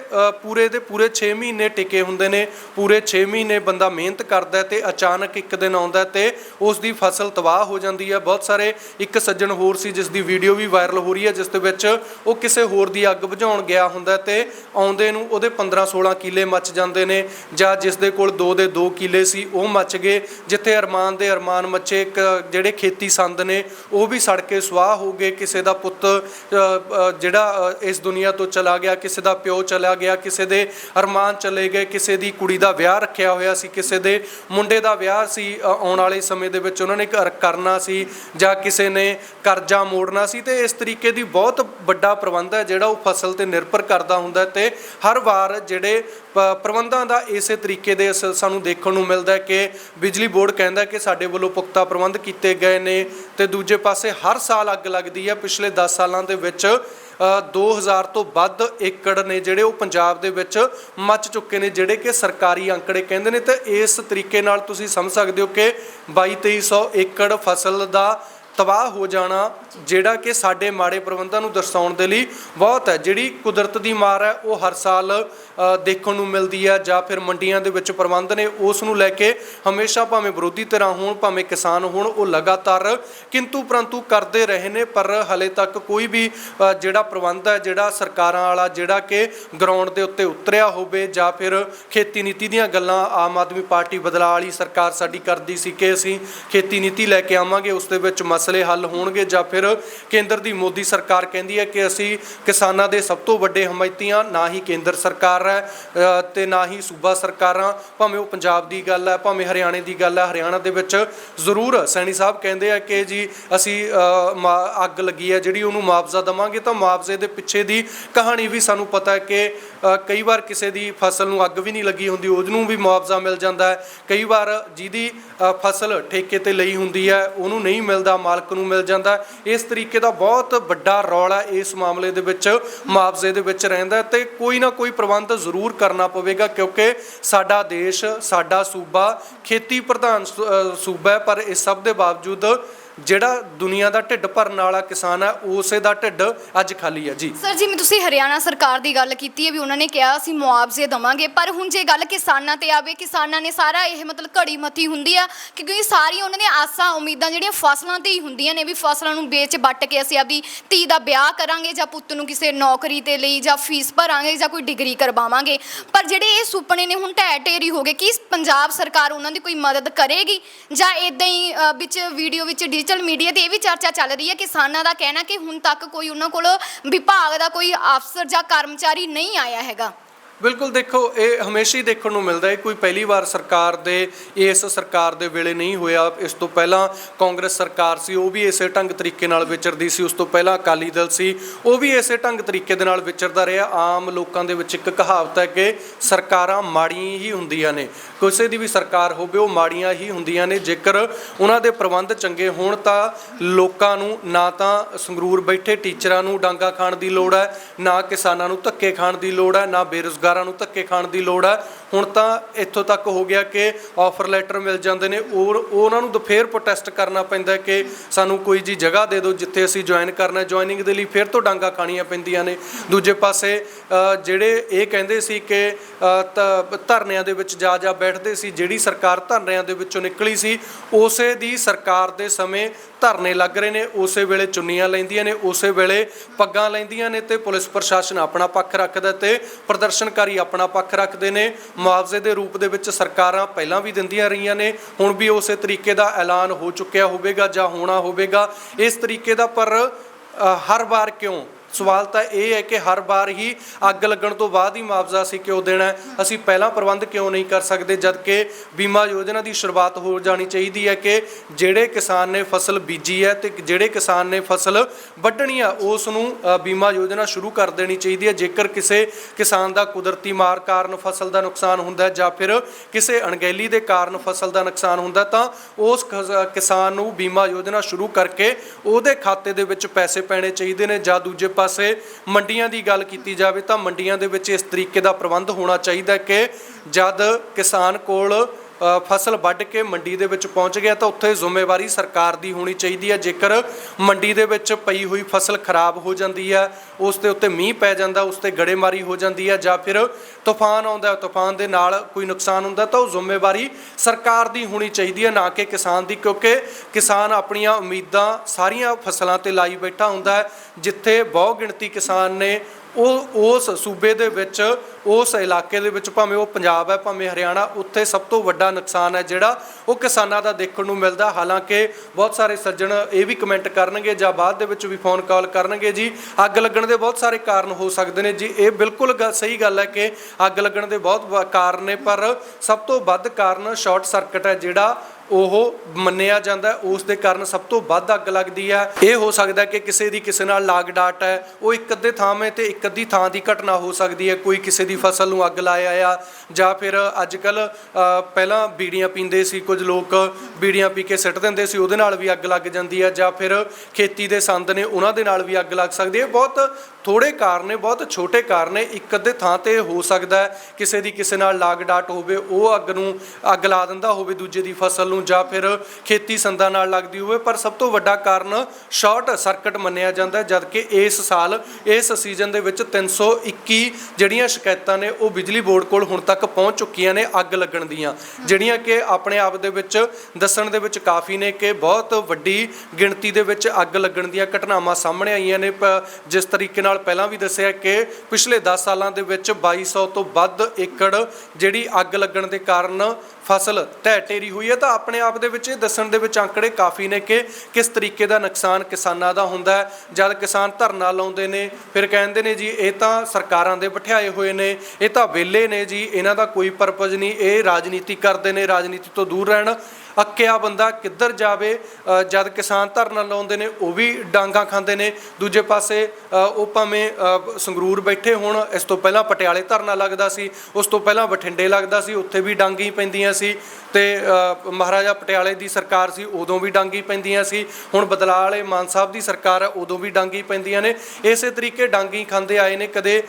ਪੂਰੇ ਦੇ ਪੂਰੇ 6 ਮਹੀਨੇ ਟਿਕੇ ਹੁੰਦੇ ਨੇ। ਪੂਰੇ 6 ਮਹੀਨੇ ਬੰਦਾ ਮਿਹਨਤ ਕਰਦਾ ਹੈ ਤੇ ਅਚਾਨਕ ਇੱਕ ਦਿਨ ਆਉਂਦਾ ਹੈ ਤੇ ਉਸ ਦੀ ਫਸਲ ਤਬਾਹ ਹੋ ਜਾਂਦੀ ਹੈ। ਬਹੁਤ ਸਾਰੇ ਇੱਕ ਸੱਜਣ ਹੋਰ ਸੀ ਜਿਸ ਦੀ ਵੀਡੀਓ ਵੀ ਵਾਇਰਲ ਹੋ ਰਹੀ ਹੈ, ਜਿਸ ਦੇ ਵਿੱਚ ਉਹ ਕਿਸੇ ਹੋਰ ਦੀ ਅੱਗ ਬੁਝਾਉਣ ਗਿਆ ਹੁੰਦਾ ਹੈ ਤੇ ਆਉਂਦੇ ਨੂੰ ਉਹਦੇ 15 16 ਕਿੱਲੇ ਮੱਚ ਜਾਂਦੇ ਨੇ ਜਾਂ ਜਿਸ ਦੇ ਕੋਲ 2 ਦੇ 2 ਕਿੱਲੇ ਸੀ, ਉਹ ਮੱਚ ਗਏ। ਜਿੱਥੇ ਅਰਮਾਨ ਦੇ ਅਰਮਾਨ ਮੱਚੇ, ਇੱਕ ਜਿਹੜੇ ਖੇਤੀ ਸੰਦ ਨੇ, ਉਹ ਵੀ ਸੜ ਕੇ ਸੁਆਹ ਹੋ ਗਏ। ਕਿਸੇ ਦਾ ਪੁੱਤ ਜਿਹੜਾ ਇਸ ਦੁਨੀਆ ਤੋਂ ਚਲਾ ਗਿਆ, ਕਿਸੇ ਦਾ ਪਿਓ ਚਲਾ ਗਿਆ, ਕਿਸੇ ਦੇ ਅਰਮਾਨ ਚਲੇ ਗਏ, ਕਿਸੇ ਦੀ ਕੁੜੀ ਦਾ ਵਿਆਹ ਰੱਖਿਆ ਹੋਇਆ ਸੀ, ਕਿਸੇ ਦੇ ਮੁੰਡੇ ਦਾ ਵਿਆਹ ਸੀ ਆਉਣ ਵਾਲੇ ਸਮੇਂ ਦੇ ਵਿੱਚ ਉਹਨਾਂ ਨੇ ਕਰ- ਕਰਨਾ ਸੀ ਜਾਂ ਕਿਸੇ ਨੇ ਕਰਜ਼ਾ ਮੋੜਨਾ ਸੀ ਤੇ ਇਸ ਤਰੀਕੇ ਦੀ ਬਹੁਤ ਵੱਡਾ ਪ੍ਰਬੰਧ ਹੈ ਜਿਹੜਾ ਉਹ ਫਸਲ ਤੇ ਨਿਰਭਰ ਕਰਦਾ ਹੁੰਦਾ ਹੈ ਤੇ ਹਰ ਵਾਰ ਜਿਹੜੇ ਪ੍ਰਬੰਧਾਂ ਦਾ ਇਸੇ ਤਰੀਕੇ ਦੇ ਸਾਨੂੰ ਦੇਖਣ ਨੂੰ ਮਿਲਦਾ ਹੈ ਕਿ ਬਿਜਲੀ ਬੋਰਡ ਕਹਿੰਦਾ ਕਿ ਸਾਡੇ ਵੱਲੋਂ ਪੁਖਤਾ ਪ੍ਰਬੰਧ ਕੀਤੇ ਗਏ ਨੇ ਤੇ ਦੂਜੇ ਪਾਸੇ ਹਰ ਸਾਲ ਅੱਗ ਲੱਗਦੀ ਹੈ। ਪਿਛਲੇ 10 ਸਾਲਾਂ ਦੇ ਵਿੱਚ ਅ, 2000 ਤੋਂ ਵੱਧ ਏਕੜ ਨੇ ਜਿਹੜੇ ਉਹ ਪੰਜਾਬ ਦੇ ਵਿੱਚ ਮੱਚ ਚੁੱਕੇ ਨੇ ਜਿਹੜੇ ਕਿ ਸਰਕਾਰੀ ਅੰਕੜੇ ਕਹਿੰਦੇ ਨੇ ਤੇ ਇਸ ਤਰੀਕੇ ਨਾਲ ਤੁਸੀਂ ਸਮਝ ਸਕਦੇ ਹੋ ਕਿ 22-2300 ਏਕੜ ਫਸਲ ਦਾ ਤਬਾਹ ਹੋ ਜਾਣਾ, ਜਿਹੜਾ ਕਿ ਸਾਡੇ ਮਾੜੇ ਪ੍ਰਬੰਧਾਂ ਨੂੰ ਦਰਸਾਉਣ ਦੇ ਲਈ ਬਹੁਤ ਹੈ। ਜਿਹੜੀ ਕੁਦਰਤ ਦੀ ਮਾਰ ਹੈ, ਉਹ ਹਰ ਸਾਲ ਦੇਖਣ ਨੂੰ ਮਿਲਦੀ ਹੈ ਜਾਂ ਫਿਰ ਮੰਡੀਆਂ ਦੇ ਵਿੱਚ ਪ੍ਰਬੰਧ ਨੇ, ਉਸ ਨੂੰ ਲੈ ਕੇ ਹਮੇਸ਼ਾ ਭਾਵੇਂ ਵਿਰੋਧੀ ਧਿਰਾਂ ਹੋਣ, ਭਾਵੇਂ ਕਿਸਾਨ ਹੋਣ, ਉਹ ਲਗਾਤਾਰ ਕਿੰਤੂ ਪਰੰਤੂ ਕਰਦੇ ਰਹੇ ਨੇ, ਪਰ ਹਲੇ ਤੱਕ ਕੋਈ ਵੀ ਜਿਹੜਾ ਪ੍ਰਬੰਧ ਹੈ, ਜਿਹੜਾ ਸਰਕਾਰਾਂ ਵਾਲਾ, ਜਿਹੜਾ ਕਿ ਗਰਾਊਂਡ ਦੇ ਉੱਤੇ ਉਤਰਿਆ ਹੋਵੇ ਜਾਂ ਫਿਰ ਖੇਤੀ ਨੀਤੀ ਦੀਆਂ ਗੱਲਾਂ ਆਮ ਆਦਮੀ ਪਾਰਟੀ ਬਦਲਾਅ ਵਾਲੀ ਸਰਕਾਰ ਸਾਡੀ ਕਰਦੀ ਸੀ ਕਿ ਅਸੀਂ ਖੇਤੀ ਨੀਤੀ ਲੈ ਕੇ ਆਵਾਂਗੇ, ਉਸ ਦੇ ਵਿੱਚ ਮਸਲੇ ਹੱਲ ਹੋਣਗੇ ਜਾਂ ਫਿਰ ਕੇਂਦਰ ਦੀ ਮੋਦੀ ਸਰਕਾਰ ਕਹਿੰਦੀ ਹੈ ਕਿ ਅਸੀਂ ਕਿਸਾਨਾਂ ਦੇ ਸਭ ਤੋਂ ਵੱਡੇ ਹਮਾਇਤੀਆਂ, ਨਾ ਹੀ ਕੇਂਦਰ ਸਰਕਾਰ ਹੈ ਤੇ ਨਾ ਹੀ ਸੂਬਾ ਸਰਕਾਰਾਂ, ਭਾਵੇਂ ਉਹ ਪੰਜਾਬ ਦੀ ਗੱਲ ਹੈ, ਭਾਵੇਂ ਹਰਿਆਣੇ ਦੀ ਗੱਲ ਹੈ, ਹਰਿਆਣਾ ਦੇ ਵਿੱਚ ਜ਼ਰੂਰ ਸੈਣੀ ਸਾਹਿਬ ਕਹਿੰਦੇ ਆ ਕਿ ਜੀ ਅਸੀਂ ਅੱਗ ਲੱਗੀ ਹੈ, ਜਿਹੜੀ ਉਹਨੂੰ ਮੁਆਵਜ਼ਾ ਦਵਾਂਗੇ ਤਾਂ ਮੁਆਵਜ਼ੇ ਦੇ ਪਿੱਛੇ ਦੀ ਕਹਾਣੀ ਵੀ ਸਾਨੂੰ ਪਤਾ ਹੈ ਕਿ ਕਈ ਵਾਰ ਕਿਸੇ ਦੀ ਫਸਲ ਨੂੰ ਅੱਗ ਵੀ ਨਹੀਂ ਲੱਗੀ ਹੁੰਦੀ ਉਹਨੂੰ ਵੀ ਮੁਆਵਜ਼ਾ ਮਿਲ ਜਾਂਦਾ ਹੈ। ਕਈ ਵਾਰ ਜਿਹਦੀ ਫਸਲ ਠੇਕੇ ਤੇ ਲਈ ਹੁੰਦੀ ਹੈ, ਉਹਨੂੰ ਨਹੀਂ ਮਿਲਦਾ, ਮਾਲਕ ਨੂੰ ਮਿਲ ਜਾਂਦਾ ਇਸ ਤਰੀਕੇ ਦਾ ਬਹੁਤ ਵੱਡਾ ਰੌਲਾ ਇਸ ਮਾਮਲੇ ਦੇ ਵਿੱਚ, ਮੁਆਵਜ਼ੇ ਦੇ ਵਿੱਚ ਰਹਿੰਦਾ ਹੈ ਤੇ ਕੋਈ ਨਾ ਕੋਈ ਪ੍ਰਬੰਧ ਜ਼ਰੂਰ ਕਰਨਾ ਪਵੇਗਾ ਕਿਉਂਕਿ ਸਾਡਾ ਦੇਸ਼, ਸਾਡਾ ਸੂਬਾ ਖੇਤੀ ਪ੍ਰਧਾਨ ਸੂਬਾ ਹੈ, ਪਰ ਇਸ ਸਭ ਦੇ ਬਾਵਜੂਦ ਜਿਹੜਾ ਦੁਨੀਆ ਦਾ ਢਿੱਡ ਭਰਨ ਵਾਲਾ ਕਿਸਾਨ ਹੈ ਉਸੇ ਦਾ ਢਿੱਡ ਅੱਜ ਖਾਲੀ ਹੈ। ਜੀ। ਸਰ ਜਿਵੇਂ ਤੁਸੀਂ ਹਰਿਆਣਾ ਸਰਕਾਰ ਦੀ ਗੱਲ ਕੀਤੀ ਹੈ ਵੀ ਉਹਨਾਂ ਨੇ ਕਿਹਾ ਅਸੀਂ ਮੁਆਵਜ਼ੇ ਦਵਾਂਗੇ। ਪਰ ਹੁਣ ਜੇ ਗੱਲ ਕਿਸਾਨਾਂ ਤੇ ਆਵੇ ਕਿਸਾਨਾਂ ਨੇ ਸਾਰਾ ਇਹ ਮਤਲਬ ਘੜੀ ਮੱਥੀ ਹੁੰਦੀ ਆ ਕਿ ਕਿਉਂਕਿ ਸਾਰੀਆਂ ਉਹਨਾਂ ਦੀਆਂ ਆਸਾਂ ਉਮੀਦਾਂ ਜਿਹੜੀਆਂ ਫਸਲਾਂ ਤੇ ਹੀ ਹੁੰਦੀਆਂ ਨੇ ਵੀ ਫਸਲਾਂ ਨੂੰ ਵੇਚ ਵੱਟ ਕੇ ਅਸੀਂ ਆਪਦੀ ਧੀ ਦਾ ਵਿਆਹ ਕਰਾਂਗੇ ਜਾਂ ਪੁੱਤ ਨੂੰ ਕਿਸੇ ਨੌਕਰੀ ਤੇ ਲਈ ਜਾਂ ਫੀਸ ਭਰਾਂਗੇ ਜਾਂ ਕੋਈ ਡਿਗਰੀ ਕਰਵਾਵਾਂਗੇ। ਪਰ ਜਿਹੜੇ ਇਹ ਸੁਪਨੇ ਨੇ ਹੁਣ ਢਹਿ ਢੇਰੀ ਹੋ ਗਏ ਕੀ ਪੰਜਾਬ ਸਰਕਾਰ ਉਹਨਾਂ ਦੀ ਕੋਈ ਮਦਦ ਕਰੇਗੀ? ਜਾਂ ਇਦਾਂ ਹੀ ਅ, ਵਿੱਚ ਵੀਡੀਓ ਵਿੱਚ ਡਿਜੀਟਲ ਮੀਡੀਆ ਤੇ ਇਹ ਵੀ ਚਰਚਾ ਚੱਲ ਰਹੀ ਹੈ ਕਿਸਾਨਾਂ ਦਾ ਕਹਿਣਾ ਕਿ ਹੁਣ ਤੱਕ ਕੋਈ ਉਹਨਾਂ ਕੋਲ ਵਿਭਾਗ ਦਾ ਕੋਈ ਅਫਸਰ ਜਾਂ ਕਰਮਚਾਰੀ ਨਹੀਂ ਆਇਆ ਹੈਗਾ। ਬਿਲਕੁਲ ਦੇਖੋ, ਇਹ ਹਮੇਸ਼ਾ ਹੀ ਦੇਖਣ ਨੂੰ ਮਿਲਦਾ ਹੈ, ਕੋਈ ਪਹਿਲੀ ਵਾਰ ਸਰਕਾਰ ਦੇ ਇਸ ਸਰਕਾਰ ਦੇ ਵੇਲੇ ਨਹੀਂ ਹੋਇਆ। ਇਸ ਤੋਂ ਪਹਿਲਾਂ ਕਾਂਗਰਸ ਸਰਕਾਰ ਸੀ, ਉਹ ਵੀ ਇਸੇ ਢੰਗ ਤਰੀਕੇ ਨਾਲ ਵਿਚਰਦੀ ਸੀ। ਉਸ ਤੋਂ ਪਹਿਲਾਂ ਅਕਾਲੀ ਦਲ ਸੀ, ਉਹ ਵੀ ਇਸੇ ਢੰਗ ਤਰੀਕੇ ਦੇ ਨਾਲ ਵਿਚਰਦਾ ਰਿਹਾ। ਆਮ ਲੋਕਾਂ ਦੇ ਵਿੱਚ ਇੱਕ ਕਹਾਵਤ ਹੈ ਕਿ ਸਰਕਾਰਾਂ ਮਾੜੀਆਂ ਹੀ ਹੁੰਦੀਆਂ ਨੇ। ਕਿਸੇ ਦੀ ਵੀ ਸਰਕਾਰ ਹੋਵੇ, ਉਹ ਮਾੜੀਆਂ ਹੀ ਹੁੰਦੀਆਂ ਨੇ। ਜੇਕਰ ਉਹਨਾਂ ਦੇ ਪ੍ਰਬੰਧ ਚੰਗੇ ਹੋਣ, ਤਾਂ ਲੋਕਾਂ ਨੂੰ ਨਾ ਤਾਂ ਸੰਗਰੂਰ ਬੈਠੇ ਟੀਚਰਾਂ ਨੂੰ ਡਾਂਗਾ ਖਾਣ ਦੀ ਲੋੜ ਹੈ, ਨਾ ਕਿਸਾਨਾਂ ਨੂੰ ਧੱਕੇ ਖਾਣ ਦੀ ਲੋੜ ਹੈ, ਨਾ ਬੇਰੁਜ਼ਗਾਰਾਂ ਨੂੰ ਧੱਕੇ ਖਾਣ ਦੀ ਲੋੜ ਹੈ। ਹੁਣ ਤਾਂ ਇੱਥੋਂ ਤੱਕ ਹੋ ਗਿਆ ਕਿ ਆਫਰ ਲੈਟਰ ਮਿਲ ਜਾਂਦੇ ਨੇ। ਉਹ ਉਹਨਾਂ ਨੂੰ ਫੇਰ ਪ੍ਰੋਟੈਸਟ ਕਰਨਾ ਪੈਂਦਾ ਕਿ ਸਾਨੂੰ ਕੋਈ ਜੀ ਜਗ੍ਹਾ ਦੇ ਦਿਓ ਜਿੱਥੇ ਅਸੀਂ ਜੁਆਇਨ ਕਰਨਾ ਜੁਆਇਨਿੰਗ ਦੇ ਲਈ ਫਿਰ ਤੋਂ ਡਾਂਗਾ ਖਾਣੀਆਂ ਪੈਂਦੀਆਂ ਨੇ। ਦੂਜੇ ਪਾਸੇ ਅ, ਜਿਹੜੇ ਇਹ ਕਹਿੰਦੇ ਸੀ ਕਿ ਧਰਨਿਆਂ ਦੇ ਵਿੱਚ ਜਾ ਜਾ ਬੈਠਦੇ ਸੀ ਜਿਹੜੀ ਸਰਕਾਰ ਧਰਨਿਆਂ ਦੇ ਵਿੱਚੋਂ ਨਿਕਲੀ ਸੀ ਉਸੇ ਦੀ ਸਰਕਾਰ ਦੇ ਸਮੇਂ ਧਰਨੇ ਲੱਗ ਰਹੇ ਨੇ, ਉਸੇ ਵੇਲੇ ਚੁੰਨੀਆਂ ਲੈਂਦੀਆਂ ਨੇ, ਉਸੇ ਵੇਲੇ ਪੱਗਾਂ ਲੈਂਦੀਆਂ ਨੇ ਤੇ ਪੁਲਿਸ ਪ੍ਰਸ਼ਾਸਨ ਆਪਣਾ ਪੱਖ ਰੱਖਦਾ ਤੇ ਪ੍ਰਦਰਸ਼ਨਕਾਰੀ ਆਪਣਾ ਪੱਖ ਰੱਖਦੇ ਨੇ। ਮੁਆਵਜ਼ੇ ਦੇ ਰੂਪ ਦੇ ਵਿੱਚ ਸਰਕਾਰਾਂ ਪਹਿਲਾਂ ਵੀ ਦਿੰਦੀਆਂ ਰਹੀਆਂ ਨੇ, ਹੁਣ ਵੀ ਉਸੇ ਤਰੀਕੇ ਦਾ ਐਲਾਨ ਹੋ ਚੁੱਕਿਆ ਹੋਵੇਗਾ ਜਾਂ ਹੋਣਾ ਹੋਵੇਗਾ। ਇਸ ਤਰੀਕੇ ਦਾ ਪਰ ਹਰ ਵਾਰ ਕਿਉਂ ਸਵਾਲ ਤਾਂ ਇਹ ਹੈ ਕਿ ਹਰ ਵਾਰ ਹੀ ਅੱਗ ਲੱਗਣ ਤੋਂ ਬਾਅਦ ਹੀ ਮੁਆਵਜ਼ਾ ਅਸੀਂ ਕਿਉਂ ਦੇਣਾ ਅਸੀਂ ਪਹਿਲਾਂ ਪ੍ਰਬੰਧ ਕਿਉਂ ਨਹੀਂ ਕਰ ਸਕਦੇ, ਜਦ ਕਿ ਬੀਮਾ ਯੋਜਨਾ ਦੀ ਸ਼ੁਰੂਆਤ ਹੋ ਜਾਣੀ ਚਾਹੀਦੀ ਹੈ ਕਿ ਜਿਹੜੇ ਕਿਸਾਨ ਨੇ ਫਸਲ ਬੀਜੀ ਹੈ ਤੇ ਜਿਹੜੇ ਕਿਸਾਨ ਨੇ ਫਸਲ ਵੱਢਣੀ ਆ ਉਸ ਨੂੰ ਬੀਮਾ ਯੋਜਨਾ ਸ਼ੁਰੂ ਕਰ ਦੇਣੀ ਚਾਹੀਦੀ ਹੈ। ਜੇਕਰ ਕਿਸੇ ਕਿਸਾਨ ਦਾ ਕੁਦਰਤੀ ਮਾਰ ਕਾਰਨ ਫਸਲ ਦਾ ਨੁਕਸਾਨ ਹੁੰਦਾ ਹੈ ਜਾਂ ਫਿਰ ਕਿਸੇ ਅਣਗਹਿਲੀ ਦੇ ਕਾਰਨ ਫਸਲ ਦਾ ਨੁਕਸਾਨ ਹੁੰਦਾ ਤਾਂ ਉਸ ਖਸ- ਕਿਸਾਨ ਨੂੰ ਬੀਮਾ ਯੋਜਨਾ ਸ਼ੁਰੂ ਕਰਕੇ ਉਹਦੇ ਖਾਤੇ ਦੇ ਵਿੱਚ ਪੈਸੇ ਪੈਣੇ ਚਾਹੀਦੇ ਨੇ ਜਾਂ ਦੂਜੇ ਪਾਸੇ ਮੰਡੀਆਂ ਦੀ ਗੱਲ ਕੀਤੀ ਜਾਵੇ ਤਾਂ ਮੰਡੀਆਂ ਦੇ ਵਿੱਚ ਇਸ ਤਰੀਕੇ ਦਾ ਪ੍ਰਬੰਧ ਹੋਣਾ ਚਾਹੀਦਾ ਕਿ ਜਦ ਕਿਸਾਨ ਕੋਲ ਫਸਲ ਵੱਢ ਕੇ ਮੰਡੀ ਦੇ ਵਿੱਚ ਪਹੁੰਚ ਗਿਆ ਤਾਂ ਉੱਥੇ ਜ਼ਿੰਮੇਵਾਰੀ ਸਰਕਾਰ ਦੀ ਹੋਣੀ ਚਾਹੀਦੀ ਹੈ। ਜੇਕਰ ਮੰਡੀ ਦੇ ਵਿੱਚ ਪਈ ਹੋਈ ਫਸਲ ਖਰਾਬ ਹੋ ਜਾਂਦੀ ਹੈ, ਉਸ ਦੇ ਉੱਤੇ ਮੀਂਹ ਪੈ ਜਾਂਦਾ, ਉਸ ਤੇ ਗੜੇਮਾਰੀ ਹੋ ਜਾਂਦੀ ਹੈ ਜਾਂ ਫਿਰ ਤੂਫਾਨ ਆਉਂਦਾ ਤੂਫਾਨ ਦੇ ਨਾਲ ਕੋਈ ਨੁਕਸਾਨ ਹੁੰਦਾ ਤਾਂ ਉਹ ਜ਼ਿੰਮੇਵਾਰੀ ਸਰਕਾਰ ਦੀ ਹੋਣੀ ਚਾਹੀਦੀ ਹੈ, ਨਾ ਕਿ ਕਿਸਾਨ ਦੀ, ਕਿਉਂਕਿ ਕਿਸਾਨ ਆਪਣੀਆਂ ਉਮੀਦਾਂ ਸਾਰੀਆਂ ਫਸਲਾਂ ਤੇ ਲਾਈ ਬੈਠਾ ਹੁੰਦਾ ਹੈ, ਜਿੱਥੇ ਬਹੁ ਗਿਣਤੀ ਕਿਸਾਨ ਨੇ ਉਹ, ਉਸ ਸੂਬੇ ਦੇ ਵਿੱਚ, ਉਸ ਇਲਾਕੇ ਦੇ ਵਿੱਚ ਭਾਵੇਂ ਉਹ ਪੰਜਾਬ ਹੈ, ਭਾਵੇਂ ਹਰਿਆਣਾ, ਉੱਥੇ ਸਭ ਤੋਂ ਵੱਡਾ ਨੁਕਸਾਨ ਹੈ ਜਿਹੜਾ ਉਹ ਕਿਸਾਨਾਂ ਦਾ ਦੇਖਣ ਨੂੰ ਮਿਲਦਾ। ਹਾਲਾਂਕਿ ਬਹੁਤ ਸਾਰੇ ਸੱਜਣ ਇਹ ਵੀ ਕਮੈਂਟ ਕਰਨਗੇ ਜਾਂ ਬਾਅਦ ਦੇ ਵਿੱਚ ਵੀ ਫੋਨ ਕਾਲ ਕਰਨਗੇ ਜੀ। ਅੱਗ ਲੱਗਣ ਦੇ ਬਹੁਤ ਸਾਰੇ ਕਾਰਨ ਹੋ ਸਕਦੇ ਨੇ ਜੀ। ਇਹ ਬਿਲਕੁਲ ਗ- ਸਹੀ ਗੱਲ ਹੈ ਕਿ ਅੱਗ ਲੱਗਣ ਦੇ ਬਹੁਤ ਵਾ- ਕਾਰਨ ਨੇ, ਪਰ ਸਭ ਤੋਂ ਵੱਧ ਕਾਰਨ ਸ਼ਾਰਟ ਸਰਕਟ ਹੈ ਜਿਹੜਾ ਉਹ ਮੰਨਿਆ ਜਾਂਦਾ ਉਸ ਦੇ ਕਾਰਨ ਸਭ ਤੋਂ ਵੱਧ ਅੱਗ ਲੱਗਦੀ ਹੈ। ਇਹ ਹੋ ਸਕਦਾ ਕਿ ਕਿਸੇ ਦੀ ਕਿਸੇ ਨਾਲ ਲਾਗ ਡਾਟ ਹੈ। ਉਹ ਇੱਕ ਅੱਧੇ ਥਾਂ ਤੇ ਇੱਕ ਅੱਧੀ ਥਾਂ ਦੀ ਘਟਨਾ ਹੋ ਸਕਦੀ ਹੈ। ਕੋਈ ਕਿਸੇ ਦੀ ਫਸਲ ਨੂੰ ਅੱਗ ਲਾਇਆ ਆ ਜਾਂ ਫਿਰ ਅੱਜ ਕੱਲ ਪਹਿਲਾਂ ਬੀੜੀਆਂ ਪੀਂਦੇ ਸੀ, ਕੁਝ ਲੋਕ ਬੀੜੀਆਂ ਪੀ ਕੇ ਸਿੱਟ ਦਿੰਦੇ ਸੀ, ਉਹਦੇ ਨਾਲ ਵੀ ਅੱਗ ਲੱਗ ਜਾਂਦੀ ਹੈ ਜਾਂ ਫਿਰ ਖੇਤੀ ਦੇ ਸੰਦ ਨੇ ਉਹਨਾਂ ਦੇ ਨਾਲ ਵੀ ਅੱਗ ਲੱਗ ਸਕਦੀ ਹੈ। ਬਹੁਤ ਥੋੜੇ ਕਾਰਨ ਨੇ, ਬਹੁਤ ਛੋਟੇ ਕਾਰਨ ਨੇ। ਇੱਕ ਅੱਧੇ ਥਾਂ ਤੇ ਹੋ ਸਕਦਾ ਕਿਸੇ ਦੀ ਕਿਸੇ ਨਾਲ ਲਾਗ ਡਾਟ ਹੋਵੇ, ਉਹ ਅੱਗ ਨੂੰ ਅੱਗ ਲਾ ਦਿੰਦਾ ਹੋਵੇ ਦੂਜੇ ਦੀ ਫਸਲ ਨੂੰ ਜਾਂ ਫਿਰ ਖੇਤੀ ਸੰਦਾਂ ਨਾਲ ਲੱਗਦੀ ਹੋਵੇ। ਪਰ ਸਭ ਤੋਂ ਵੱਡਾ ਕਾਰਨ ਸ਼ਾਰਟ ਸਰਕਟ ਮੰਨਿਆ ਜਾਂਦਾ ਹੈ ਜਦ ਕਿ ਇਸ ਸਾਲ, ਇਸ ਸੀਜ਼ਨ ਦੇ ਵਿੱਚ 321 ਜਿਹੜੀਆਂ ਸ਼ਿਕਾਇਤਾਂ ਨੇ, ਉਹ ਬਿਜਲੀ ਬੋਰਡ ਕੋਲ ਹੁਣ ਤੱਕ ਪਹੁੰਚ ਚੁੱਕੀਆਂ ਨੇ ਅੱਗ ਲੱਗਣ ਦੀਆਂ। ਜਿਹੜੀਆਂ ਕਿ ਆਪਣੇ ਆਪ ਦੇ ਵਿੱਚ ਦੱਸਣ ਦੇ ਵਿੱਚ ਕਾਫੀ ਨੇ ਕਿ ਬਹੁਤ ਵੱਡੀ ਗਿਣਤੀ ਦੇ ਵਿੱਚ ਅੱਗ ਲੱਗਣ ਦੀਆਂ ਘਟਨਾਵਾਂ ਸਾਹਮਣੇ ਆਈਆਂ ਨੇ। ਪ- ਜਿਸ ਤਰੀਕੇ ਨਾਲ ਪਹਿਲਾਂ ਵੀ ਦੱਸਿਆ ਕਿ ਪਿਛਲੇ 10 ਸਾਲਾਂ ਦੇ ਵਿੱਚ 2200 ਤੋਂ ਵੱਧ ਏਕੜ ਜਿਹੜੀ ਅੱਗ ਲੱਗਣ ਦੇ ਕਾਰਨ ਫਸਲ ਢਹਿ ਢੇਰੀ ਹੋਈ ਹੈ। ਤਾਂ ਆਪਣੇ ਆਪ ਦੇ ਵਿੱਚ ਇਹ ਦੱਸਣ ਦੇ ਵਿੱਚ ਅੰਕੜੇ ਕਾਫੀ ਨੇ ਕਿ ਕਿਸ ਤਰੀਕੇ ਦਾ ਨੁਕਸਾਨ ਕਿਸਾਨਾਂ ਦਾ ਹੁੰਦਾ ਹੈ। ਜਦ ਕਿਸਾਨ ਧਰਨਾ ਲਾਉਂਦੇ ਨੇ, ਫਿਰ ਕਹਿੰਦੇ ਨੇ ਜੀ, ਇਹ ਤਾਂ ਸਰਕਾਰਾਂ ਦੇ ਬਿਠਾਏ ਹੋਏ ਨੇ, ਇਹ ਤਾਂ ਵਿਹਲੇ ਨੇ ਜੀ, ਇਹਨਾਂ ਦਾ ਕੋਈ ਪਰਪਸ ਨਹੀਂ, ਇਹ ਰਾਜਨੀਤੀ ਕਰਦੇ ਨੇ, ਰਾਜਨੀਤੀ ਤੋਂ ਦੂਰ ਰਹਿਣ। ਅੱਕਿਆ ਬੰਦਾ ਕਿੱਧਰ ਜਾਵੇ ਜਦ ਕਿਸਾਨ ਧਰਨਾ ਲਾਉਂਦੇ ਨੇ, ਉਹ ਵੀ ਡਾਂਗਾ ਖਾਂਦੇ ਨੇ। ਦੂਜੇ ਪਾਸੇ ਉਹ ਭਾਵੇਂ ਸੰਗਰੂਰ ਬੈਠੇ ਹੋਣ, ਇਸ ਤੋਂ ਪਹਿਲਾਂ ਪਟਿਆਲੇ ਧਰਨਾ ਲੱਗਦਾ ਸੀ, ਉਸ ਤੋਂ ਪਹਿਲਾਂ ਬਠਿੰਡੇ ਲੱਗਦਾ ਸੀ, ਉੱਥੇ ਵੀ ਡਾਂਗੀ ਪੈਂਦੀਆਂ ਸੀ। ਤੇ ਮਹਾਰਾਜਾ ਪਟਿਆਲੇ ਦੀ ਸਰਕਾਰ ਸੀ, ਉਦੋਂ ਵੀ ਡਾਂਗੀ ਪੈਂਦੀਆਂ ਸੀ। ਹੁਣ ਬਦਲਾਅ ਵਾਲੇ ਮਾਨ ਸਾਹਿਬ ਦੀ ਸਰਕਾਰ ਹੈ ਉਦੋਂ ਵੀ ਡਾਂਗੀ ਪੈਂਦੀਆਂ ਨੇ। ਇਸੇ ਤਰੀਕੇ ਡਾਂਗੀ ਖਾਂਦੇ ਆਏ ਨੇ ਕਦੇ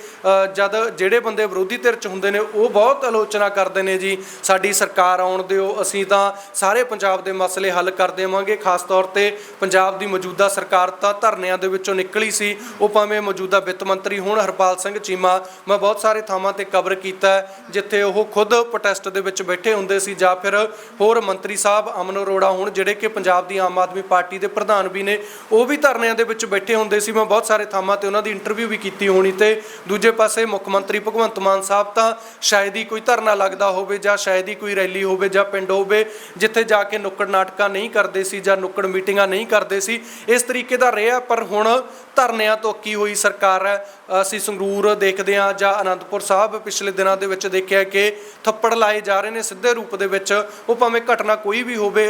ਜਦ ਜਿਹੜੇ ਬੰਦੇ ਵਿਰੋਧੀ ਧਿਰ ਚ ਹੁੰਦੇ ਨੇ, ਉਹ ਬਹੁਤ ਆਲੋਚਨਾ ਕਰਦੇ ਨੇ ਜੀ, ਸਾਡੀ ਸਰਕਾਰ ਆਉਣ ਦਿਓ, ਅਸੀਂ ਤਾਂ ਸਾਰੇ ਪੰਜਾਬ ਦੇ ਮਸਲੇ ਹੱਲ ਕਰ ਦੇਵਾਂਗੇ। ਖਾਸ ਤੌਰ ਤੇ ਪੰਜਾਬ ਦੀ ਮੌਜੂਦਾ ਸਰਕਾਰ ਤਾਂ ਧਰਨਿਆਂ ਦੇ ਵਿੱਚੋਂ ਨਿਕਲੀ ਸੀ। ਉਹ ਭਾਵੇਂ ਮੌਜੂਦਾ ਵਿੱਤ ਮੰਤਰੀ ਹੁਣ, ਹਰਪਾਲ ਸਿੰਘ ਚੀਮਾ, ਮੈਂ ਬਹੁਤ ਸਾਰੇ ਥਾਵਾਂ ਤੇ ਕਵਰ ਕੀਤਾ ਜਿੱਥੇ ਉਹ ਖੁਦ ਪ੍ਰੋਟੈਸਟ ਦੇ ਵਿੱਚ ਬੈਠੇ ਹੁੰਦੇ ਸੀ ਜਾਂ ਫਿਰ ਹੋਰ ਮੰਤਰੀ ਸਾਹਿਬ ਅਮਨ ਅਰੋੜਾ ਹੁਣ, ਜਿਹੜੇ ਕਿ ਪੰਜਾਬ ਦੀ ਆਮ ਆਦਮੀ ਪਾਰਟੀ ਦੇ ਪ੍ਰਧਾਨ ਵੀ ਨੇ, ਉਹ ਵੀ ਧਰਨਿਆਂ ਦੇ ਵਿੱਚ ਬੈਠੇ ਹੁੰਦੇ ਸੀ। ਮੈਂ ਬਹੁਤ ਸਾਰੇ ਥਾਵਾਂ ਤੇ ਉਹਨਾਂ ਦੀ ਇੰਟਰਵਿਊ ਵੀ ਕੀਤੀ ਹੋਣੀ ਤੇ ਦੂਜੇ ਪਾਸੇ ਮੁੱਖ ਮੰਤਰੀ ਭਗਵੰਤ ਮਾਨ ਸਾਹਿਬ ਤਾਂ ਸ਼ਾਇਦ ਹੀ ਕੋਈ ਧਰਨਾ ਲੱਗਦਾ ਹੋਵੇ ਜਾਂ ਸ਼ਾਇਦ ਹੀ ਕੋਈ ਰੈਲੀ ਹੋਵੇ ਜਾਂ ਪਿੰਡ ਹੋਵੇ, ਜਿੱਥੇ ਜਾ ਕੇ ਨੁੱਕੜ ਨਾਟਕਾਂ ਨਹੀਂ ਕਰਦੇ ਸੀ ਜਾਂ ਨੁੱਕੜ ਮੀਟਿੰਗਾਂ ਨਹੀਂ ਕਰਦੇ ਸੀ। ਇਸ ਤਰੀਕੇ ਦਾ ਰਿਹਾ, ਪਰ ਹੁਣ ਧਰਨਿਆਂ ਤੋਂ ਅੱਕੀ ਹੋਈ ਸਰਕਾਰ ਹੈ। ਅਸੀਂ ਸੰਗਰੂਰ ਦੇਖਦੇ ਹਾਂ ਜਾਂ ਅਨੰਦਪੁਰ ਸਾਹਿਬ ਪਿਛਲੇ ਦਿਨਾਂ ਦੇ ਵਿੱਚ ਦੇਖਿਆ ਕਿ ਥੱਪੜ ਲਾਏ ਜਾ ਰਹੇ ਨੇ ਸਿੱਧੇ ਰੂਪ ਦੇ ਵਿੱਚ। ਉਹ ਭਾਵੇਂ ਘਟਨਾ ਕੋਈ ਵੀ ਹੋਵੇ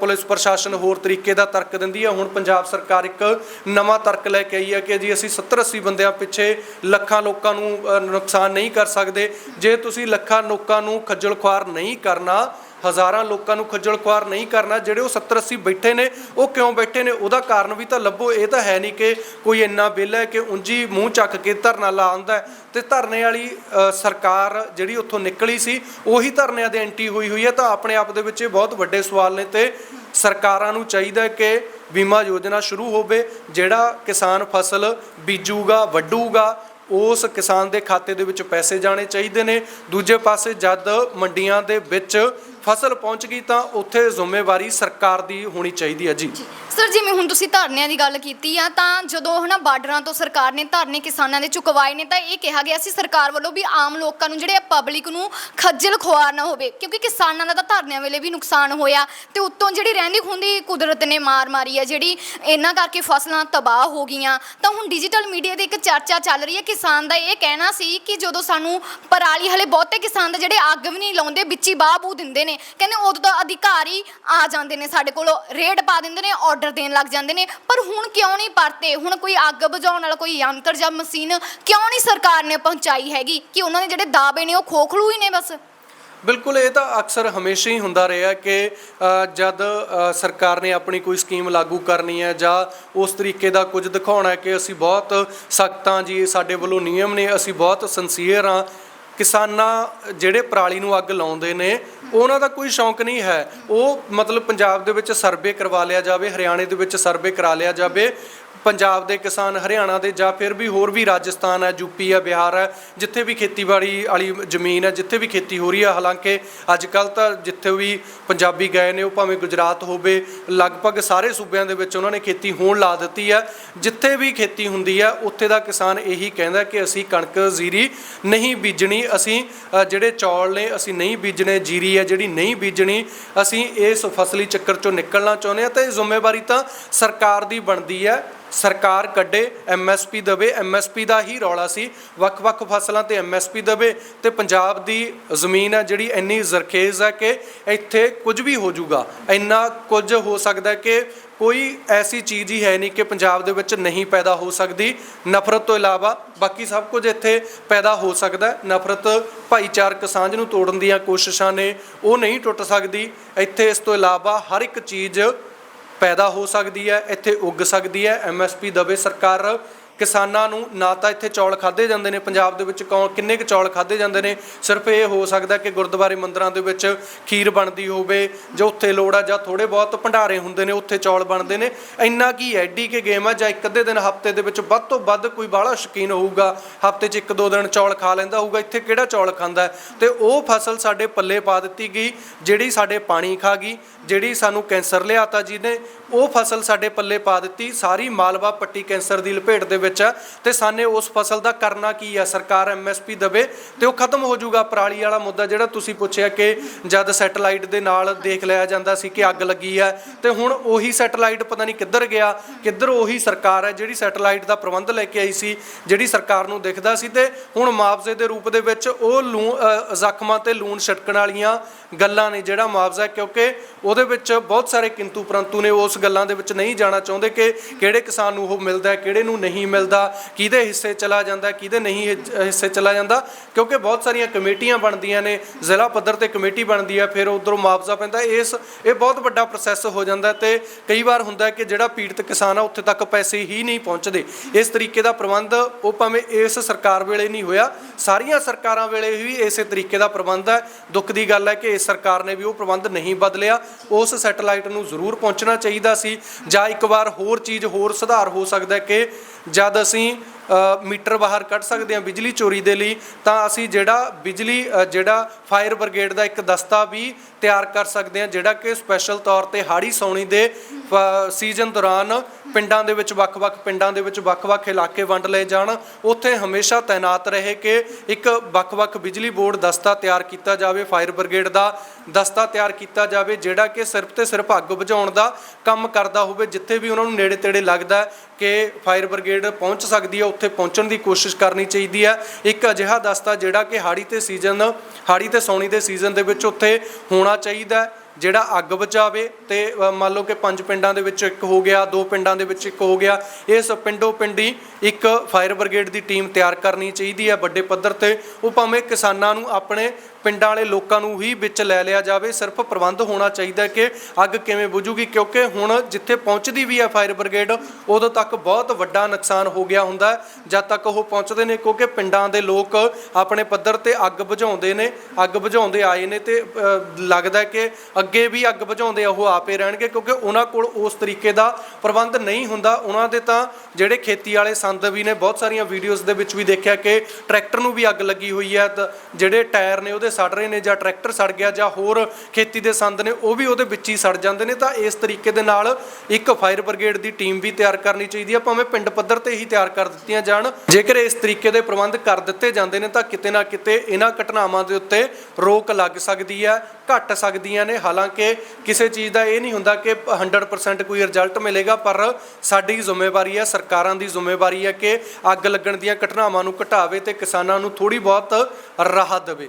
ਪੁਲਿਸ ਪ੍ਰਸ਼ਾਸਨ ਹੋਰ ਤਰੀਕੇ ਦਾ ਤਰਕ ਦਿੰਦੀ ਹੈ। ਹੁਣ ਪੰਜਾਬ ਸਰਕਾਰ ਇੱਕ ਨਵਾਂ ਤਰਕ ਲੈ ਕੇ ਆਈ ਹੈ ਕਿ ਜੀ ਅਸੀਂ 70 80 ਬੰਦਿਆਂ ਪਿੱਛੇ ਲੱਖਾਂ ਲੋਕਾਂ ਨੂੰ ਨੁਕਸਾਨ ਨਹੀਂ ਕਰ ਸਕਦੇ। ਜੇ ਤੁਸੀਂ ਲੱਖਾਂ ਲੋਕਾਂ ਨੂੰ ਖੱਜਲ ਖੁਆਰ ਨਹੀਂ ਕਰਨਾ ਹਜ਼ਾਰਾਂ ਲੋਕਾਂ ਨੂੰ ਖੱਜਲ ਖੁਆਰ ਨਹੀਂ ਕਰਨਾ, ਜਿਹੜੇ ਉਹ 70 80 ਬੈਠੇ ਨੇ, ਉਹ ਕਿਉਂ ਬੈਠੇ ਨੇ? ਉਹਦਾ ਕਾਰਨ ਵੀ ਤਾਂ ਲੱਭੋ, ਇਹ ਤਾਂ ਹੈ ਨਹੀਂ ਕਿ ਕੋਈ ਇੰਨਾ ਬਿੱਲ ਹੈ ਕਿ ਉਂਝੀ ਮੂੰਹ ਚੱਕ ਕੇ ਧਰਨਾ ਲਾ ਆਉਂਦਾ ਹੈ। ਤੇ ਧਰਨੇ ਵਾਲੀ ਸਰਕਾਰ ਜਿਹੜੀ ਉੱਥੋਂ ਨਿਕਲੀ ਸੀ, ਉਹੀ ਧਰਨਿਆਂ ਦੇ ਐਂਟੀ ਹੋਈ ਹੋਈ ਹੈ। ਤਾਂ ਆਪਣੇ ਆਪ ਦੇ ਵਿੱਚ ਇਹ ਬਹੁਤ ਵੱਡੇ ਸਵਾਲ ਨੇ ਤੇ ਸਰਕਾਰਾਂ ਨੂੰ ਚਾਹੀਦਾ ਕਿ ਬੀਮਾ ਯੋਜਨਾ ਸ਼ੁਰੂ ਹੋਵੇ, ਜਿਹੜਾ ਕਿਸਾਨ ਫਸਲ ਬੀਜੂਗਾ, ਵੱਢੂਗਾ, ਉਸ ਕਿਸਾਨ ਦੇ ਖਾਤੇ ਦੇ ਵਿੱਚ ਪੈਸੇ ਜਾਣੇ ਚਾਹੀਦੇ ਨੇ। ਦੂਜੇ ਪਾਸੇ ਜਦ ਮੰਡੀਆਂ ਦੇ ਵਿੱਚ ਫਸਲ ਪਹੁੰਚ ਗਈ ਤਾਂ ਉੱਥੇ ਜ਼ਿੰਮੇਵਾਰੀ ਸਰਕਾਰ ਦੀ ਹੋਣੀ ਚਾਹੀਦੀ ਹੈ ਜੀ। ਸਰ, ਜਿਵੇਂ ਹੁਣ ਤੁਸੀਂ ਧਰਨਿਆਂ ਦੀ ਗੱਲ ਕੀਤੀ ਆ, ਤਾਂ ਜਦੋਂ ਹਨਾ ਬਾਰਡਰਾਂ ਤੋਂ ਸਰਕਾਰ ਨੇ ਧਰਨੇ ਕਿਸਾਨਾਂ ਦੇ ਚੁਕਵਾਏ ਨੇ, ਤਾਂ ਇਹ ਕਿਹਾ ਗਿਆ ਸੀ ਸਰਕਾਰ ਵੱਲੋਂ ਵੀ ਆਮ ਲੋਕਾਂ ਨੂੰ, ਜਿਹੜੇ ਪਬਲਿਕ ਨੂੰ ਖੱਜਲ ਖੁਆਰ ਨਾ ਹੋਵੇ, ਕਿਉਂਕਿ ਕਿਸਾਨਾਂ ਦਾ ਤਾਂ ਧਰਨਿਆਂ ਵੇਲੇ ਵੀ ਨੁਕਸਾਨ ਹੋਇਆ ਤੇ ਉੱਤੋਂ ਜਿਹੜੀ ਰਹਿੰਦੀ ਖੁੰਦੀ ਕੁਦਰਤ ਨੇ ਮਾਰ ਮਾਰੀ ਆ, ਜਿਹੜੀ ਇਹਨਾਂ ਕਰਕੇ ਫਸਲਾਂ ਤਬਾਹ ਹੋ ਗਈਆਂ। ਤਾਂ ਹੁਣ ਡਿਜੀਟਲ ਮੀਡੀਆ ਤੇ ਇੱਕ ਚਰਚਾ ਚੱਲ ਰਹੀ ਹੈ, ਕਿਸਾਨ ਦਾ ਇਹ ਕਹਿਣਾ ਸੀ ਕਿ ਜਦੋਂ ਸਾਨੂੰ ਪਰਾਲੀ ਹਲੇ ਬਹੁਤੇ ਕਿਸਾਨ ਦਾ ਜਿਹੜੇ ਅੱਗ ਵੀ ਨਹੀਂ ਲਾਉਂਦੇ, ਵਿੱਚੀ ਬਾਹ ਬੂ ਦਿੰਦੇ ਨੇ ਕਹਿੰਦੇ ਉਦੋਂ ਤਾਂ ਅਧਿਕਾਰੀ ਆ ਜਾਂਦੇ ਨੇ ਸਾਡੇ ਕੋਲ, ਰੇਡ ਪਾ ਦਿੰਦੇ ਨੇ ਆਰਡਰ ਦੇਣ ਲੱਗ ਜਾਂਦੇ ਨੇ। ਪਰ ਹੁਣ ਕਿਉਂ ਨਹੀਂ ਪਰਤੇ? ਹੁਣ ਕੋਈ ਅੱਗ ਬੁਝਾਉਣ ਵਾਲਾ ਕੋਈ ਯੰਤਰ ਜਾਂ ਮਸ਼ੀਨ ਕਿਉਂ ਨਹੀਂ ਸਰਕਾਰ ਨੇ ਪਹੁੰਚਾਈ ਹੈਗੀ? ਕਿ ਉਹਨਾਂ ਦੇ ਜਿਹੜੇ ਦਾਅਵੇ ਨੇ ਉਹ ਖੋਖਲੂ ਹੀ ਨੇ ਬਸ? ਬਿਲਕੁਲ, ਇਹ ਤਾਂ ਅਕਸਰ ਹਮੇਸ਼ਾ ਹੀ ਹੁੰਦਾ ਰਿਹਾ ਕਿ ਜਦ ਸਰਕਾਰ ਨੇ ਆਪਣੀ ਕੋਈ ਸਕੀਮ ਲਾਗੂ ਕਰਨੀ ਹੈ ਜਾਂ ਉਸ ਤਰੀਕੇ ਦਾ ਕੁਝ ਦਿਖਾਉਣਾ ਹੈ ਕਿ ਅਸੀਂ ਬਹੁਤ ਸਖਤ ਜੀ, ਸਾਡੇ ਵੱਲੋਂ ਨਿਯਮ ਨੇ, ਅਸੀਂ ਬਹੁਤ ਸੰਸੀਅਰ ਹਾਂ। ਕਿਸਾਨਾਂ ਜਿਹੜੇ ਪਰਾਲੀ ਨੂੰ ਅੱਗ ਲਾਉਂਦੇ ਨੇ ਉਹਨਾਂ ਦਾ ਕੋਈ ਸ਼ੌਂਕ ਨਹੀਂ ਹੈ। ਉਹ ਮਤਲਬ ਪੰਜਾਬ ਦੇ ਵਿੱਚ ਸਰਵੇ ਕਰਵਾ ਲਿਆ ਜਾਵੇ, ਹਰਿਆਣੇ ਦੇ ਵਿੱਚ ਸਰਵੇ ਕਰਾ ਲਿਆ ਜਾਵੇ। ਪੰਜਾਬ ਦੇ ਕਿਸਾਨ ਹਰਿਆਣਾ ਦੇ ਜਾਂ ਫਿਰ ਵੀ ਹੋਰ ਵੀ ਰਾਜਸਥਾਨ ਹੈ ਯੂਪੀ ਹੈ, ਬਿਹਾਰ ਹੈ, ਜਿੱਥੇ ਵੀ ਖੇਤੀਬਾੜੀ ਵਾਲੀ ਜ਼ਮੀਨ ਹੈ, ਜਿੱਥੇ ਵੀ ਖੇਤੀ ਹੋ ਰਹੀ ਹੈ, ਹਾਲਾਂਕਿ ਅੱਜ ਕੱਲ ਤਾਂ ਜਿੱਥੇ ਵੀ ਪੰਜਾਬੀ ਗਏ ਨੇ, ਉਹ ਭਾਵੇਂ ਗੁਜਰਾਤ ਹੋਵੇ, ਲਗਭਗ ਸਾਰੇ ਸੂਬਿਆਂ ਦੇ ਵਿੱਚ ਉਹਨਾਂ ਨੇ ਖੇਤੀ ਹੋਣ ਲਾ ਦਿੱਤੀ ਹੈ। ਜਿੱਥੇ ਵੀ ਖੇਤੀ ਹੁੰਦੀ ਹੈ, ਉੱਥੇ ਦਾ ਕਿਸਾਨ ਇਹੀ ਕਹਿੰਦਾ ਕਿ ਅਸੀਂ ਕਣਕ ਜ਼ੀਰੀ ਨਹੀਂ ਬੀਜਣੀ, ਅਸੀਂ ਜਿਹੜੇ ਚੌਲ ਨੇ, ਅਸੀਂ ਨਹੀਂ ਬੀਜਣੇ, ਜੀਰੀ ਹੈ ਜਿਹੜੀ ਨਹੀਂ ਬੀਜਣੀ, ਅਸੀਂ ਇਸ ਫਸਲੀ ਚੱਕਰ ਚੋਂ ਨਿਕਲਣਾ ਚਾਹੁੰਦੇ ਹਾਂ ਤਾਂ ਇਹ ਜ਼ਿੰਮੇਵਾਰੀ ਤਾਂ ਸਰਕਾਰ ਦੀ ਬਣਦੀ ਹੈ। ਸਰਕਾਰ ਕੱਢੇ ਐਮਐਸਪੀ ਦਵੇ। ਐਮਐਸਪੀ ਦਾ ਹੀ ਰੌਲਾ ਸੀ। ਵੱਖ-ਵੱਖ ਫਸਲਾਂ ਤੇ ਐਮਐਸਪੀ ਦਵੇ ਤੇ ਪੰਜਾਬ ਦੀ ਜ਼ਮੀਨ ਹੈ ਜਿਹੜੀ ਇੰਨੀ ਜ਼ਰਖੇਜ਼ ਹੈ ਕਿ ਇੱਥੇ ਕੁਝ ਵੀ ਹੋ ਜਾਊਗਾ। ਇੰਨਾ ਕੁਝ ਹੋ ਸਕਦਾ ਕਿ ਕੋਈ ਐਸੀ ਚੀਜ਼ ਹੀ ਹੈ ਨਹੀਂ ਕਿ ਪੰਜਾਬ ਦੇ ਵਿੱਚ ਨਹੀਂ ਪੈਦਾ ਹੋ ਸਕਦੀ। ਨਫ਼ਰਤ ਤੋਂ ਇਲਾਵਾ ਬਾਕੀ ਸਭ ਕੁਝ ਇੱਥੇ ਪੈਦਾ ਹੋ ਸਕਦਾ ਨਫ਼ਰਤ ਭਾਈਚਾਰਕ ਸਾਂਝ ਨੂੰ ਤੋੜਨ ਦੀਆਂ ਕੋਸ਼ਿਸ਼ਾਂ ਨੇ ਉਹ ਨਹੀਂ ਟੁੱਟ ਸਕਦੀ। ਇੱਥੇ ਇਸ ਤੋਂ ਇਲਾਵਾ ਹਰ ਇੱਕ ਚੀਜ਼ ਪੈਦਾ ਹੋ ਸਕਦੀ ਹੈ ਇੱਥੇ ਉੱਗ ਸਕਦੀ ਹੈ। ਐਮਐਸਪੀ ਦਵੇ ਸਰਕਾਰ ਕਿਸਾਨਾਂ ਨੂੰ ਨਾ ਤਾਂ ਇੱਥੇ ਚੌਲ ਖਾਦੇ ਜਾਂਦੇ ਨੇ, ਪੰਜਾਬ ਦੇ ਵਿੱਚ ਕੌਣ, ਕਿੰਨੇ ਕੁ ਚੌਲ ਖਾਦੇ ਜਾਂਦੇ ਨੇ ਸਿਰਫ ਇਹ ਹੋ ਸਕਦਾ ਕਿ ਗੁਰਦੁਆਰੇ ਮੰਦਰਾਂ ਦੇ ਵਿੱਚ ਖੀਰ ਬਣਦੀ ਹੋਵੇ, ਜਾਂ ਉੱਥੇ ਲੋੜ ਆ ਜਾਂ ਥੋੜੇ ਬਹੁਤ ਭੰਡਾਰੇ ਹੁੰਦੇ ਨੇ, ਉੱਥੇ ਚੌਲ ਬਣਦੇ ਨੇ ਇੰਨਾ ਕੀ ਐਡੀ ਕਿ ਗੇਮ ਆ ਜਾਂ ਇੱਕ ਅੱਧੇ ਦਿਨ ਹਫ਼ਤੇ ਦੇ ਵਿੱਚ ਵੱਧ ਤੋਂ ਵੱਧ ਕੋਈ ਬਾਹਲਾ ਸ਼ੌਕੀਨ ਹੋਊਗਾ, ਹਫ਼ਤੇ 'ਚ ਇੱਕ ਦੋ ਦਿਨ ਚੌਲ ਖਾ ਲੈਂਦਾ ਹੋਊਗਾ, ਇੱਥੇ ਕਿਹੜਾ ਚੌਲ ਖਾਂਦਾ ਹੈ? ਤੇ ਉਹ ਫਸਲ ਸਾਡੇ ਪੱਲੇ ਪਾ ਦਿੱਤੀ ਗਈ, ਜਿਹੜੀ ਸਾਡੇ ਪਾਣੀ ਖਾ ਗਈ, ਜਿਹੜੀ ਸਾਨੂੰ ਕੈਂਸਰ ਲਿਆਤਾ ਜਿਹਨੇ, ਉਹ ਫਸਲ ਸਾਡੇ ਪੱਲੇ ਪਾ ਦਿੱਤੀ, ਸਾਰੀ ਮਾਲਵਾ ਪੱਟੀ ਕੈਂਸਰ ਦੀ ਲਪੇਟ ਦੇ ਵਿੱਚ ਆ। ਤੇ ਸਾਨੇ ਉਸ ਫਸਲ ਦਾ ਕਰਨਾ ਕੀ ਹੈ ਸਰਕਾਰ ਐਮਐਸਪੀ ਦਵੇ ਤੇ ਉਹ ਖਤਮ ਹੋ ਜਾਊਗਾ। ਪਰਾਲੀ ਵਾਲਾ ਮੁੱਦਾ ਜਿਹੜਾ ਤੁਸੀਂ ਪੁੱਛਿਆ ਕਿ ਜਦ ਸੈਟਲਾਈਟ ਦੇ ਨਾਲ ਦੇਖ ਲਿਆ ਜਾਂਦਾ ਸੀ ਕਿ ਅੱਗ ਲੱਗੀ ਹੈ ਤੇ ਹੁਣ ਉਹੀ ਸੈਟਲਾਈਟ ਪਤਾ ਨਹੀਂ ਕਿੱਧਰ ਗਿਆ ਕਿੱਧਰ ਉਹੀ ਸਰਕਾਰ ਹੈ ਜਿਹੜੀ ਸੈਟਲਾਈਟ ਦਾ ਪ੍ਰਬੰਧ ਲੈ ਕੇ ਆਈ ਸੀ ਜਿਹੜੀ ਸਰਕਾਰ ਨੂੰ ਦਿਖਦਾ ਸੀ ਤੇ ਹੁਣ ਮੁਆਵਜ਼ੇ ਦੇ ਰੂਪ ਦੇ ਵਿੱਚ ਉਹ ਲੂਣ ਜ਼ਖਮਾਂ ਤੇ ਲੂਣ ਛਟਕਣ ਵਾਲੀਆਂ ਗੱਲਾਂ ਨੇ ਜਿਹੜਾ ਮੁਆਵਜ਼ਾ ਕਿਉਂਕਿ ਉਹਦੇ ਵਿੱਚ ਬਹੁਤ ਸਾਰੇ ਕਿੰਤੂ ਪਰੰਤੂ ਨੇ ਉਸ ਗੱਲਾਂ ਦੇ ਵਿੱਚ ਨਹੀਂ ਜਾਣਾ ਚਾਹੁੰਦੇ ਕਿ ਕਿਹੜੇ ਕਿਸਾਨ ਨੂੰ ਉਹ ਮਿਲਦਾ ਹੈ, ਕਿਹੜੇ ਨੂੰ ਨਹੀਂ ਮਿਲਦਾ। ਕਿਹਦੇ ਹਿੱਸੇ ਚਲਾ ਜਾਂਦਾ, ਕਿਹਦੇ ਨਹੀਂ ਹਿੱਸੇ ਚਲਾ ਜਾਂਦਾ, ਕਿਉਂਕਿ ਬਹੁਤ ਸਾਰੀਆਂ ਕਮੇਟੀਆਂ ਬਣਦੀਆਂ ਨੇ, ਜ਼ਿਲ੍ਹਾ ਪੱਧਰ ਤੇ ਕਮੇਟੀ ਬਣਦੀ ਹੈ ਫਿਰ ਉਧਰੋਂ ਮੁਆਵਜ਼ਾ ਪੈਂਦਾ, ਇਸ, ਇਹ ਬਹੁਤ ਵੱਡਾ ਪ੍ਰੋਸੈਸ ਹੋ ਜਾਂਦਾ ਹੈ ਤੇ ਕਈ ਵਾਰ ਹੁੰਦਾ ਕਿ ਜਿਹੜਾ ਪੀੜਤ ਕਿਸਾਨ ਆ, ਉੱਥੇ ਤੱਕ ਪੈਸੇ ਹੀ ਨਹੀਂ ਪਹੁੰਚਦੇ। ਇਸ ਤਰੀਕੇ ਦਾ ਪ੍ਰਬੰਧ, ਉਹ ਭਾਵੇਂ ਇਸ ਸਰਕਾਰ ਵੇਲੇ ਨਹੀਂ ਹੋਇਆ, ਸਾਰੀਆਂ ਸਰਕਾਰਾਂ ਵੇਲੇ ਵੀ ਇਸੇ ਤਰੀਕੇ ਦਾ ਪ੍ਰਬੰਧ ਹੈ ਦੁੱਖ ਦੀ ਗੱਲ ਹੈ ਕਿ ਇਸ ਸਰਕਾਰ ਨੇ ਵੀ ਉਹ ਪ੍ਰਬੰਧ ਨਹੀਂ ਬਦਲਿਆ। ਉਸ ਸੈਟੇਲਾਈਟ ਨੂੰ ਜ਼ਰੂਰ ਪਹੁੰਚਣਾ ਚਾਹੀਦਾ ਸੀ ਜਾਂ ਇੱਕ ਵਾਰ ਹੋਰ ਚੀਜ਼, ਹੋਰ ਸੁਧਾਰ ਹੋ ਸਕਦਾ ਕਿ ਜਦ ਅਸੀਂ ਮੀਟਰ ਬਾਹਰ ਕੱਢ ਸਕਦੇ ਹਾਂ ਬਿਜਲੀ ਚੋਰੀ ਦੇ ਲਈ, ਤਾਂ ਅਸੀਂ ਜਿਹੜਾ ਬਿਜਲੀ ਜਿਹੜਾ ਫਾਇਰ ਬ੍ਰਿਗੇਡ ਦਾ ਇੱਕ ਦਸਤਾ ਵੀ ਤਿਆਰ ਕਰ ਸਕਦੇ ਹਾਂ, ਜਿਹੜਾ ਕਿ ਸਪੈਸ਼ਲ ਤੌਰ ਤੇ ਹਾੜੀ ਸੌਣੀ ਦੇ ਸੀਜ਼ਨ ਦੌਰਾਨ ਪਿੰਡਾਂ ਦੇ ਵਿੱਚ ਵੱਖ-ਵੱਖ ਪਿੰਡਾਂ ਦੇ ਵਿੱਚ ਵੱਖ-ਵੱਖ ਇਲਾਕੇ ਵੰਡ ਲਏ ਜਾਣ। ਉੱਥੇ ਹਮੇਸ਼ਾ ਤਾਇਨਾਤ ਰਹੇ ਕਿ ਇੱਕ ਵੱਖ-ਵੱਖ ਬਿਜਲੀ ਬੋਰਡ ਦਸਤਾ ਤਿਆਰ ਕੀਤਾ ਜਾਵੇ, ਫਾਇਰ ਬ੍ਰਿਗੇਡ ਦਾ ਦਸਤਾ ਤਿਆਰ ਕੀਤਾ ਜਾਵੇ, ਜਿਹੜਾ ਕਿ ਸਿਰਫ ਤੇ ਸਿਰਫ ਅੱਗ ਬੁਝਾਉਣ ਦਾ ਕੰਮ ਕਰਦਾ ਹੋਵੇ, ਜਿੱਥੇ ਵੀ ਉਹਨਾਂ ਨੂੰ ਨੇੜੇ ਤੇੜੇ ਲੱਗਦਾ ਕਿ ਫਾਇਰ ਬ੍ਰਿਗੇਡ ਪਹੁੰਚ ਸਕਦੀ ਹੈ ਉੱਥੇ ਪਹੁੰਚਣ ਦੀ ਕੋਸ਼ਿਸ਼ ਕਰਨੀ ਚਾਹੀਦੀ ਹੈ। ਇੱਕ ਅਜਿਹਾ ਦਸਤਾ ਜਿਹੜਾ ਕਿ ਹਾੜੀ ਤੇ ਸੀਜ਼ਨ ਹਾੜੀ ਤੇ ਸੌਣੀ ਦੇ ਸੀਜ਼ਨ ਦੇ ਵਿੱਚ ਉੱਥੇ ਹੋਣਾ ਚਾਹੀਦਾ ਜਿਹੜਾ ਅੱਗ ਬਚਾਵੇ ਤੇ ਮੰਨ ਲਓ ਕਿ ਪੰਜ ਪਿੰਡਾਂ ਦੇ ਵਿੱਚ ਇੱਕ ਹੋ ਗਿਆ, ਦੋ ਪਿੰਡਾਂ ਦੇ ਵਿੱਚ ਇੱਕ ਹੋ ਗਿਆ ਇਸ ਪਿੰਡੋ ਪਿੰਡੀ ਇੱਕ ਫਾਇਰ ਬ੍ਰਿਗੇਡ ਦੀ ਟੀਮ ਤਿਆਰ ਕਰਨੀ ਚਾਹੀਦੀ ਹੈ ਵੱਡੇ ਪੱਧਰ ਤੇ। ਉਹ ਭਾਵੇਂ ਕਿਸਾਨਾਂ ਨੂੰ ਆਪਣੇ ਪਿੰਡਾਂ ਵਾਲੇ ਲੋਕਾਂ ਨੂੰ ਹੀ ਵਿੱਚ ਲੈ ਲਿਆ ਜਾਵੇ, ਸਿਰਫ ਪ੍ਰਬੰਧ ਹੋਣਾ ਚਾਹੀਦਾ ਕਿ ਅੱਗ ਕਿਵੇਂ ਬੁਝੂਗੀ, ਕਿਉਂਕਿ ਹੁਣ ਜਿੱਥੇ ਪਹੁੰਚਦੀ ਵੀ ਹੈ ਫਾਇਰ ਬ੍ਰਿਗੇਡ, ਉਦੋਂ ਤੱਕ ਬਹੁਤ ਵੱਡਾ ਨੁਕਸਾਨ ਹੋ ਗਿਆ ਹੁੰਦਾ ਜਦ ਤੱਕ ਉਹ ਪਹੁੰਚਦੇ ਨੇ, ਕਿਉਂਕਿ ਪਿੰਡਾਂ ਦੇ ਲੋਕ ਆਪਣੇ ਪੱਧਰ ਤੇ ਅੱਗ ਬੁਝਾਉਂਦੇ ਨੇ, ਅੱਗ ਬੁਝਾਉਂਦੇ ਆਏ ਨੇ ਤੇ ਲੱਗਦਾ ਕਿ ਅੱਗੇ ਵੀ ਅੱਗ ਬੁਝਾਉਂਦੇ ਆ, ਉਹ ਆਪੇ ਰਹਿਣਗੇ, ਕਿਉਂਕਿ ਉਹਨਾਂ ਕੋਲ ਉਸ ਤਰੀਕੇ ਦਾ ਪ੍ਰਬੰਧ ਨਹੀਂ ਹੁੰਦਾ। ਉਹਨਾਂ ਦੇ ਤਾਂ ਜਿਹੜੇ ਖੇਤੀ ਵਾਲੇ ਸੰਦ ਵੀ ਨੇ, ਬਹੁਤ ਸਾਰੀਆਂ ਵੀਡੀਓਜ਼ ਦੇ ਵਿੱਚ ਵੀ ਦੇਖਿਆ ਕਿ ਟਰੈਕਟਰ ਨੂੰ ਵੀ ਅੱਗ ਲੱਗੀ ਹੋਈ ਹੈ। ਜਿਹੜੇ ਟਾਇਰ ਨੇ, ਉਹਦੇ ਸੜ ਰਹੇ ਨੇ, ਜਾਂ ਟਰੈਕਟਰ ਸੜ ਗਿਆ, ਜਾਂ ਹੋਰ ਖੇਤੀ ਦੇ ਸੰਦ ਨੇ, ਉਹ ਵੀ ਉਹਦੇ ਵਿੱਚ ਹੀ ਸੜ ਜਾਂਦੇ ਨੇ। ਤਾਂ ਇਸ ਤਰੀਕੇ ਦੇ ਨਾਲ ਇੱਕ ਫਾਇਰ ਬ੍ਰਿਗੇਡ ਦੀ ਟੀਮ ਵੀ ਤਿਆਰ ਕਰਨੀ ਚਾਹੀਦੀ ਹੈ। ਭਾਵੇਂ ਪਿੰਡ ਪੱਧਰ ਤੇ ਹੀ ਤਿਆਰ ਕਰ ਦਿੱਤੀਆਂ ਜਾਣ, ਜੇਕਰ ਇਸ ਤਰੀਕੇ ਦੇ ਪ੍ਰਬੰਧ ਕਰ ਦਿੱਤੇ ਜਾਂਦੇ ਨੇ, ਤਾਂ ਕਿਤੇ ਨਾ ਕਿਤੇ ਇਹਨਾਂ ਘਟਨਾਵਾਂ ਦੇ ਉੱਤੇ ਰੋਕ ਲੱਗ ਸਕਦੀ ਹੈ, ਘਟ ਸਕਦੀਆਂ ਨੇ ਹਾਲਾਂਕਿ ਕਿਸੇ ਚੀਜ਼ ਦਾ ਇਹ ਨਹੀਂ ਹੁੰਦਾ ਕਿ 100% ਕੋਈ ਰਿਜ਼ਲਟ ਮਿਲੇਗਾ, ਪਰ ਸਾਡੀ ਜ਼ਿੰਮੇਵਾਰੀ ਹੈ, ਸਰਕਾਰਾਂ ਦੀ ਜ਼ਿੰਮੇਵਾਰੀ ਹੈ ਕਿ ਅੱਗ ਲੱਗਣ ਦੀਆਂ ਘਟਨਾਵਾਂ ਨੂੰ ਘਟਾਵੇ ਤੇ ਕਿਸਾਨਾਂ ਨੂੰ ਥੋੜੀ ਬਹੁਤ ਰਾਹਤ ਦੇਵੇ।